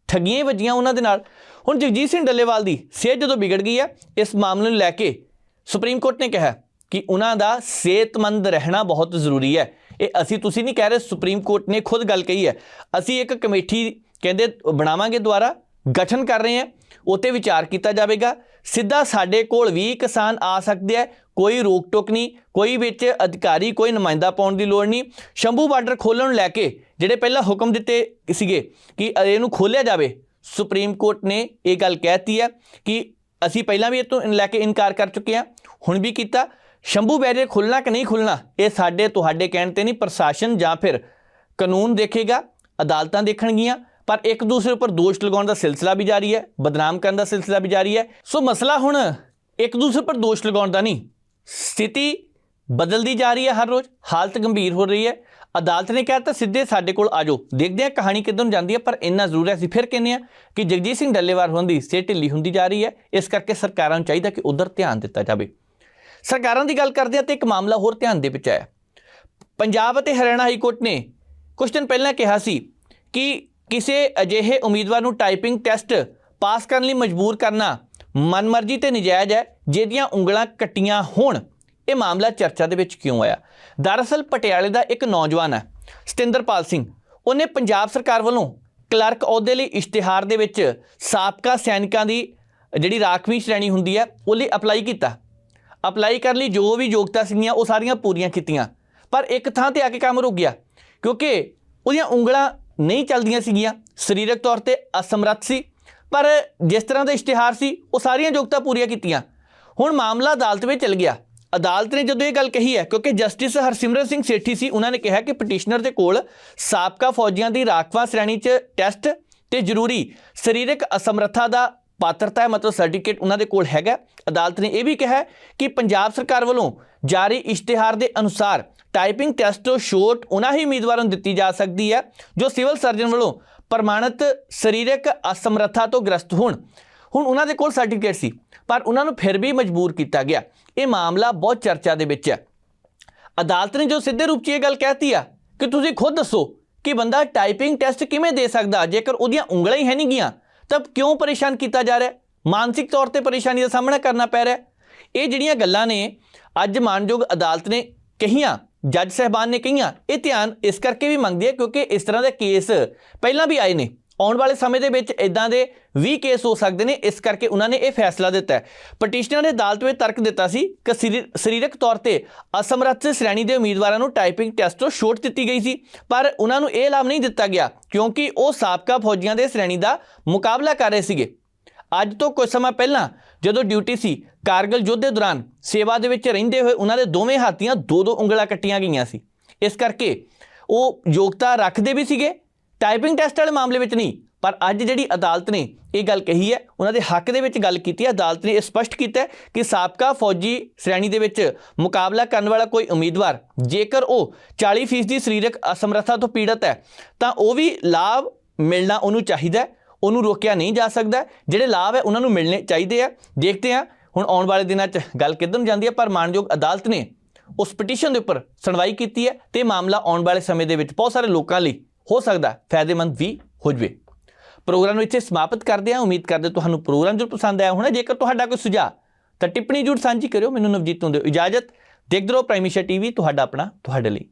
ਠੱਗੀਆਂ ਹੀ ਵੱਜੀਆਂ ਉਹਨਾਂ ਦੇ ਨਾਲ। ਹੁਣ ਜਗਜੀਤ ਸਿੰਘ ਡੱਲੇਵਾਲ ਦੀ ਸਿਹਤ ਜਦੋਂ ਵਿਗੜ ਗਈ ਹੈ, ਇਸ ਮਾਮਲੇ ਨੂੰ ਲੈ ਕੇ ਸੁਪਰੀਮ ਕੋਰਟ ਨੇ ਕਿਹਾ ਕਿ ਉਹਨਾਂ ਦਾ ਸਿਹਤਮੰਦ ਰਹਿਣਾ ਬਹੁਤ ਜ਼ਰੂਰੀ ਹੈ। ਇਹ ਅਸੀਂ ਤੁਸੀਂ ਨਹੀਂ ਕਹਿ ਰਹੇ ਸੁਪਰੀਮ ਕੋਰਟ ਨੇ ਖੁਦ ਗੱਲ ਕਹੀ ਹੈ। ਅਸੀਂ ਇੱਕ ਕਮੇਟੀ ਕਹਿੰਦੇ ਬਣਾਵਾਂਗੇ ਦੁਆਰਾ, ਗਠਨ ਕਰ ਰਹੇ ਹਾਂ, ਉਤੇ ਵਿਚਾਰ ਕੀਤਾ ਜਾਵੇਗਾ। ਸਿੱਧਾ ਸਾਡੇ ਕੋਲ ਵੀ ਕਿਸਾਨ ਆ ਸਕਦੇ ਆ ਕੋਈ ਰੋਕ ਟੋਕ ਨਹੀਂ, ਕੋਈ ਵਿੱਚ ਅਧਿਕਾਰੀ, ਕੋਈ ਨੁਮਾਇੰਦਾ ਪਾਉਣ ਦੀ ਲੋੜ ਨਹੀਂ। ਸ਼ੰਭੂ ਬਾਰਡਰ ਖੋਲ੍ਹਣ ਨੂੰ ਲੈ ਕੇ ਜਿਹੜੇ ਪਹਿਲਾਂ ਹੁਕਮ ਦਿੱਤੇ ਸੀਗੇ ਕਿ ਇਹਨੂੰ ਖੋਲ੍ਹਿਆ ਜਾਵੇ ਸੁਪਰੀਮ ਕੋਰਟ ਨੇ ਇਹ ਗੱਲ ਕਹਿਤੀ ਹੈ ਕਿ ਅਸੀਂ ਪਹਿਲਾਂ ਵੀ ਇਹ ਤੋਂ ਲੈ ਕੇ ਇਨਕਾਰ ਕਰ ਚੁੱਕੇ ਹਾਂ, ਹੁਣ ਵੀ ਕੀਤਾ। ਸ਼ੰਭੂ ਬੈਰੀਅਰ ਖੁੱਲਣਾ ਕਿ ਨਹੀਂ ਖੁੱਲਣਾ ਇਹ ਸਾਡੇ, ਤੁਹਾਡੇ ਕਹਿਣ ਤੇ ਨਹੀਂ, ਪ੍ਰਸ਼ਾਸਨ ਜਾਂ ਫਿਰ ਕਾਨੂੰਨ ਦੇਖੇਗਾ, ਅਦਾਲਤਾਂ ਦੇਖਣਗੀਆਂ, ਪਰ ਇੱਕ ਦੂਸਰੇ ਉੱਪਰ ਦੋਸ਼ ਲਗਾਉਣ ਦਾ ਸਿਲਸਿਲਾ ਵੀ ਜਾਰੀ ਹੈ, ਬਦਨਾਮ ਕਰਨ ਦਾ ਸਿਲਸਿਲਾ ਵੀ ਜਾਰੀ ਹੈ। ਸੋ ਮਸਲਾ ਹੁਣ ਇੱਕ ਦੂਸਰੇ ਉੱਪਰ ਦੋਸ਼ ਲਗਾਉਣ ਦਾ ਨਹੀਂ, ਸਥਿਤੀ ਬਦਲਦੀ ਜਾ ਰਹੀ ਹੈ ਹਰ ਰੋਜ਼, ਹਾਲਤ ਗੰਭੀਰ ਹੋ ਰਹੀ ਹੈ। ਅਦਾਲਤ ਨੇ ਕਿਹਾ ਤਾਂ ਸਿੱਧੇ ਸਾਡੇ ਕੋਲ ਆਜੋ ਦੇਖਦੇ ਹਾਂ ਕਹਾਣੀ ਕਿੱਧਰ ਨੂੰ ਜਾਂਦੀ ਹੈ, ਪਰ ਇੰਨਾ ਜ਼ਰੂਰ ਹੈ, ਅਸੀਂ ਫਿਰ ਕਹਿੰਦੇ ਹਾਂ ਕਿ ਜਗਜੀਤ ਸਿੰਘ ਡੱਲੇਵਾਲ ਹੋਣ ਦੀ ਸਿਹਤ ਢਿੱਲੀ ਹੁੰਦੀ ਜਾ ਰਹੀ ਹੈ, ਇਸ ਕਰਕੇ ਸਰਕਾਰਾਂ ਨੂੰ ਚਾਹੀਦਾ ਕਿ ਉਧਰ ਧਿਆਨ ਦਿੱਤਾ ਜਾਵੇ। ਸਰਕਾਰਾਂ ਦੀ ਗੱਲ ਕਰਦੇ ਆ ਤੇ ਇੱਕ ਮਾਮਲਾ ਹੋਰ ਧਿਆਨ ਦੇ ਵਿੱਚ ਆਇਆ। ਪੰਜਾਬ ਅਤੇ ਹਰਿਆਣਾ ਹਾਈ ਕੋਰਟ ਨੇ ਕੁਝ ਦਿਨ ਪਹਿਲਾਂ ਕਿਹਾ ਸੀ ਕਿ ਕਿਸੇ ਅਜਿਹੇ ਉਮੀਦਵਾਰ ਨੂੰ ਟਾਈਪਿੰਗ ਟੈਸਟ ਪਾਸ ਕਰਨ ਲਈ ਮਜਬੂਰ ਕਰਨਾ ਮਨਮਰਜ਼ੀ ਤੇ ਨਜਾਇਜ਼ ਹੈ, ਜਿਹਦੀਆਂ ਉਂਗਲਾਂ ਕੱਟੀਆਂ ਹੋਣ। ਇਹ ਮਾਮਲਾ ਚਰਚਾ ਦੇ ਵਿੱਚ ਕਿਉਂ ਆਇਆ? ਦਰਅਸਲ ਪਟਿਆਲੇ ਦਾ ਇੱਕ ਨੌਜਵਾਨ ਹੈ, ਸਤਿੰਦਰਪਾਲ ਸਿੰਘ। ਉਹਨੇ ਪੰਜਾਬ ਸਰਕਾਰ ਵੱਲੋਂ ਕਲਰਕ ਅਹੁਦੇ ਲਈ ਇਸ਼ਤਿਹਾਰ ਦੇ ਵਿੱਚ ਸਾਬਕਾ ਸੈਨਿਕਾਂ ਦੀ ਜਿਹੜੀ ਰਾਖਵੀਂ ਸ਼੍ਰੇਣੀ ਹੁੰਦੀ ਹੈ, ਉਹ ਲਈ ਅਪਲਾਈ ਕੀਤਾ। ਅਪਲਾਈ ਕਰਨ ਲਈ ਜੋ ਵੀ ਯੋਗਤਾ ਸੀਗੀਆਂ, ਉਹ ਸਾਰੀਆਂ ਪੂਰੀਆਂ ਕੀਤੀਆਂ। ਪਰ ਇੱਕ ਥਾਂ ਤੇ ਆ ਕੇ ਕੰਮ ਰੁਕ ਗਿਆ, ਕਿਉਂਕਿ ਉਹਦੀਆਂ ਉਂਗਲਾਂ ਨਹੀਂ ਚੱਲਦੀਆਂ ਸੀਗੀਆਂ। ਸਰੀਰਕ ਤੌਰ ਤੇ ਅਸਮਰੱਥ ਸੀ, ਪਰ ਜਿਸ ਤਰ੍ਹਾਂ ਦਾ ਇਸ਼ਤਿਹਾਰ ਸੀ, ਉਹ ਸਾਰੀਆਂ ਯੋਗਤਾ ਪੂਰੀਆਂ ਕੀਤੀਆਂ। ਹੁਣ ਮਾਮਲਾ ਅਦਾਲਤ ਵਿੱਚ ਚਲ ਗਿਆ। ਅਦਾਲਤ ਨੇ ਜਦੋਂ ਇਹ ਗੱਲ ਕਹੀ ਹੈ, ਕਿਉਂਕਿ ਜਸਟਿਸ ਹਰਸਿਮਰਨ ਸਿੰਘ ਸੇਠੀ ਸੀ, ਉਹਨਾਂ ਨੇ ਕਿਹਾ ਕਿ ਪਟੀਸ਼ਨਰ ਦੇ ਕੋਲ ਸਾਬਕਾ ਫੌਜੀਆਂ ਦੀ ਰਾਖਵਾਂ ਸ਼੍ਰੇਣੀ 'ਚ ਟੈਸਟ ਤੇ ਜ਼ਰੂਰੀ ਸਰੀਰਕ ਅਸਮਰੱਥਾ ਦਾ ਪਾਤਰਤਾ ਹੈ, ਮਤਲਬ ਸਰਟੀਫਿਕੇਟ ਉਹਨਾਂ ਦੇ ਕੋਲ ਹੈਗਾ। ਅਦਾਲਤ ਨੇ ਇਹ ਵੀ ਕਿਹਾ ਕਿ ਪੰਜਾਬ ਸਰਕਾਰ ਵੱਲੋਂ ਜਾਰੀ ਇਸ਼ਤਿਹਾਰ ਦੇ ਅਨੁਸਾਰ ਟਾਈਪਿੰਗ ਟੈਸਟ ਤੋਂ ਛੋਟ ਉਹਨਾਂ ਹੀ ਉਮੀਦਵਾਰਾਂ ਨੂੰ ਦਿੱਤੀ ਜਾ ਸਕਦੀ ਹੈ, ਜੋ ਸਿਵਲ ਸਰਜਨ ਵੱਲੋਂ ਪ੍ਰਮਾਣਿਤ ਸਰੀਰਕ ਅਸਮਰੱਥਾ ਤੋਂ ਗ੍ਰਸਤ ਹੋਣ। ਹੁਣ ਉਹਨਾਂ ਦੇ ਕੋਲ ਸਰਟੀਫਿਕੇਟ ਸੀ, ਪਰ ਉਹਨਾਂ ਨੂੰ ਫਿਰ ਵੀ ਮਜਬੂਰ ਕੀਤਾ ਗਿਆ। ਇਹ ਮਾਮਲਾ ਬਹੁਤ ਚਰਚਾ ਦੇ ਵਿੱਚ ਹੈ। ਅਦਾਲਤ ਨੇ ਜੋ ਸਿੱਧੇ ਰੂਪ 'ਚ ਇਹ ਗੱਲ ਕਹਿਤੀ ਆ ਕਿ ਤੁਸੀਂ ਖੁਦ ਦੱਸੋ ਕਿ ਬੰਦਾ ਟਾਈਪਿੰਗ ਟੈਸਟ ਕਿਵੇਂ ਦੇ ਸਕਦਾ, ਜੇਕਰ ਉਹਦੀਆਂ ਉਂਗਲਾਂ ਹੀ ਹੈ ਨਹੀਂ ਗੀਆਂ। ਤਾਂ ਕਿਉਂ ਪਰੇਸ਼ਾਨ ਕੀਤਾ ਜਾ ਰਿਹਾ ਮਾਨਸਿਕ ਤੌਰ ਤੇ ਪਰੇਸ਼ਾਨੀ ਦਾ ਸਾਹਮਣਾ ਕਰਨਾ ਪੈ ਰਿਹਾ ਇਹ ਜਿਹੜੀਆਂ ਗੱਲਾਂ ਨੇ, ਅੱਜ ਮਾਨਯੋਗ ਅਦਾਲਤ ਨੇ ਕਹੀਆਂ, ਜੱਜ ਸਹਿਬਾਨ ਨੇ ਕਹੀਆਂ, ਇਹ ਧਿਆਨ ਇਸ ਕਰਕੇ ਵੀ ਮੰਗਦੀ ਹੈ ਕਿਉਂਕਿ ਇਸ ਤਰ੍ਹਾਂ ਦੇ ਕੇਸ ਪਹਿਲਾਂ ਵੀ ਆਏ ਨੇ। ਆਉਣ ਵਾਲੇ ਸਮੇਂ ਦੇ ਵਿੱਚ ਇਦਾਂ ਦੇ 20 ਕੇਸ ਹੋ ਸਕਦੇ ਨੇ, ਇਸ ਕਰਕੇ ਉਹਨਾਂ ਨੇ ਇਹ ਫੈਸਲਾ ਦਿੱਤਾ ਪਟੀਸ਼ਨਰ ਨੇ ਅਦਾਲਤ ਵਿੱਚ ਤਰਕ ਦਿੱਤਾ ਸੀ ਕਿ ਸਰੀ- ਸਰੀਰਕ ਤੌਰ ਤੇ ਅਸਮਰੱਥ ਸ਼੍ਰੇਣੀ ਦੇ ਉਮੀਦਵਾਰਾਂ ਨੂੰ ਟਾਈਪਿੰਗ ਟੈਸਟ ਤੋਂ ਛੋਟ ਦਿੱਤੀ ਗਈ ਸੀ, ਪਰ ਉਹਨਾਂ ਨੂੰ ਇਹ ਲਾਭ ਨਹੀਂ ਦਿੱਤਾ ਗਿਆ ਕਿਉਂਕਿ ਉਹ ਸਾਬਕਾ ਫੌਜੀਆਂ ਦੇ ਸ਼੍ਰੇਣੀ ਦਾ ਮੁਕਾਬਲਾ ਕਰ ਰਹੇ ਸੀਗੇ। ਅੱਜ ਤੋਂ ਕੁਝ ਸਮਾਂ ਪਹਿਲਾਂ ਜਦੋਂ ਡਿਊਟੀ ਸੀ, ਕਾਰਗਲ ਯੁੱਧ ਦੇ ਦੌਰਾਨ ਸੇਵਾ ਦੇ ਵਿੱਚ ਰਹਿੰਦੇ ਹੋਏ ਉਹਨਾਂ ਦੇ ਦੋਵੇਂ ਹਾਥੀਆਂ ਦੋ ਦੋ ਉਂਗਲਾਂ ਕੱਟੀਆਂ ਗਈਆਂ ਸੀ। ਇਸ ਕਰਕੇ ਉਹ ਯੋਗਤਾ ਰੱਖਦੇ ਵੀ ਸੀਗੇ ਟਾਈਪਿੰਗ ਟੈਸਟ ਵਾਲੇ ਮਾਮਲੇ ਵਿੱਚ ਨਹੀਂ, ਪਰ ਅੱਜ ਜਿਹੜੀ ਅਦਾਲਤ ਨੇ ਇਹ ਗੱਲ ਕਹੀ ਹੈ, ਉਹਨਾਂ ਦੇ ਹੱਕ ਦੇ ਵਿੱਚ ਗੱਲ ਕੀਤੀ ਹੈ। ਅਦਾਲਤ ਨੇ ਇਹ ਸਪਸ਼ਟ ਕੀਤਾ ਕਿ ਸਾਬਕਾ ਫੌਜੀ ਸ਼੍ਰੇਣੀ ਦੇ ਵਿੱਚ ਮੁਕਾਬਲਾ ਕਰਨ ਵਾਲਾ ਕੋਈ ਉਮੀਦਵਾਰ, ਜੇਕਰ ਉਹ 40% ਦੀ ਸਰੀਰਕ ਅਸਮਰੱਥਾ ਤੋਂ ਪੀੜਤ ਹੈ, ਤਾਂ ਉਹ ਵੀ ਲਾਭ ਮਿਲਣਾ ਉਹਨੂੰ ਚਾਹੀਦਾ ਉਹਨੂੰ ਰੋਕਿਆ ਨਹੀਂ ਜਾ ਸਕਦਾ ਜਿਹੜੇ ਲਾਭ ਹੈ, ਉਹਨਾਂ ਨੂੰ ਮਿਲਣੇ ਚਾਹੀਦੇ ਆ। ਦੇਖਦੇ ਆ ਹੁਣ ਆਉਣ ਵਾਲੇ ਦਿਨਾਂ 'ਚ ਗੱਲ ਕਿੱਧਰ ਨੂੰ ਜਾਂਦੀ ਹੈ, ਪਰ ਮਾਨਯੋਗ ਅਦਾਲਤ ਨੇ ਉਸ ਪਟੀਸ਼ਨ ਦੇ ਉੱਪਰ ਸੁਣਵਾਈ ਕੀਤੀ ਹੈ ਤੇ ਮਾਮਲਾ ਆਉਣ ਵਾਲੇ ਸਮੇਂ ਦੇ ਵਿੱਚ ਬਹੁਤ ਸਾਰੇ ਲੋਕਾਂ ਲਈ ਹੋ ਸਕਦਾ ਫਾਇਦੇਮੰਦ ਵੀ ਹੋ ਜਵੇ। ਪ੍ਰੋਗਰਾਮ ਨੂੰ ਇੱਥੇ ਸਮਾਪਤ ਕਰਦੇ ਹਾਂ। ਉਮੀਦ ਕਰਦੇ ਤੁਹਾਨੂੰ ਪ੍ਰੋਗਰਾਮ ਜਰੂਰ ਪਸੰਦ ਆਇਆ ਹੋਣਾ। ਜੇਕਰ ਤੁਹਾਡਾ ਕੋਈ ਸੁਝਾਅ, ਤਾਂ ਟਿੱਪਣੀ ਜਰੂਰ ਸਾਂਝੀ ਕਰਿਓ। ਮੈਨੂੰ ਨਵਜੀਤ ਨੂੰ ਦਿਓ ਇਜਾਜ਼ਤ। ਦੇਖਦੇ ਰਹੋ ਪ੍ਰਾਈਮ ਏਸ਼ੀਆ ਟੀਵੀ, ਤੁਹਾਡਾ ਆਪਣਾ, ਤੁਹਾਡੇ ਲਈ।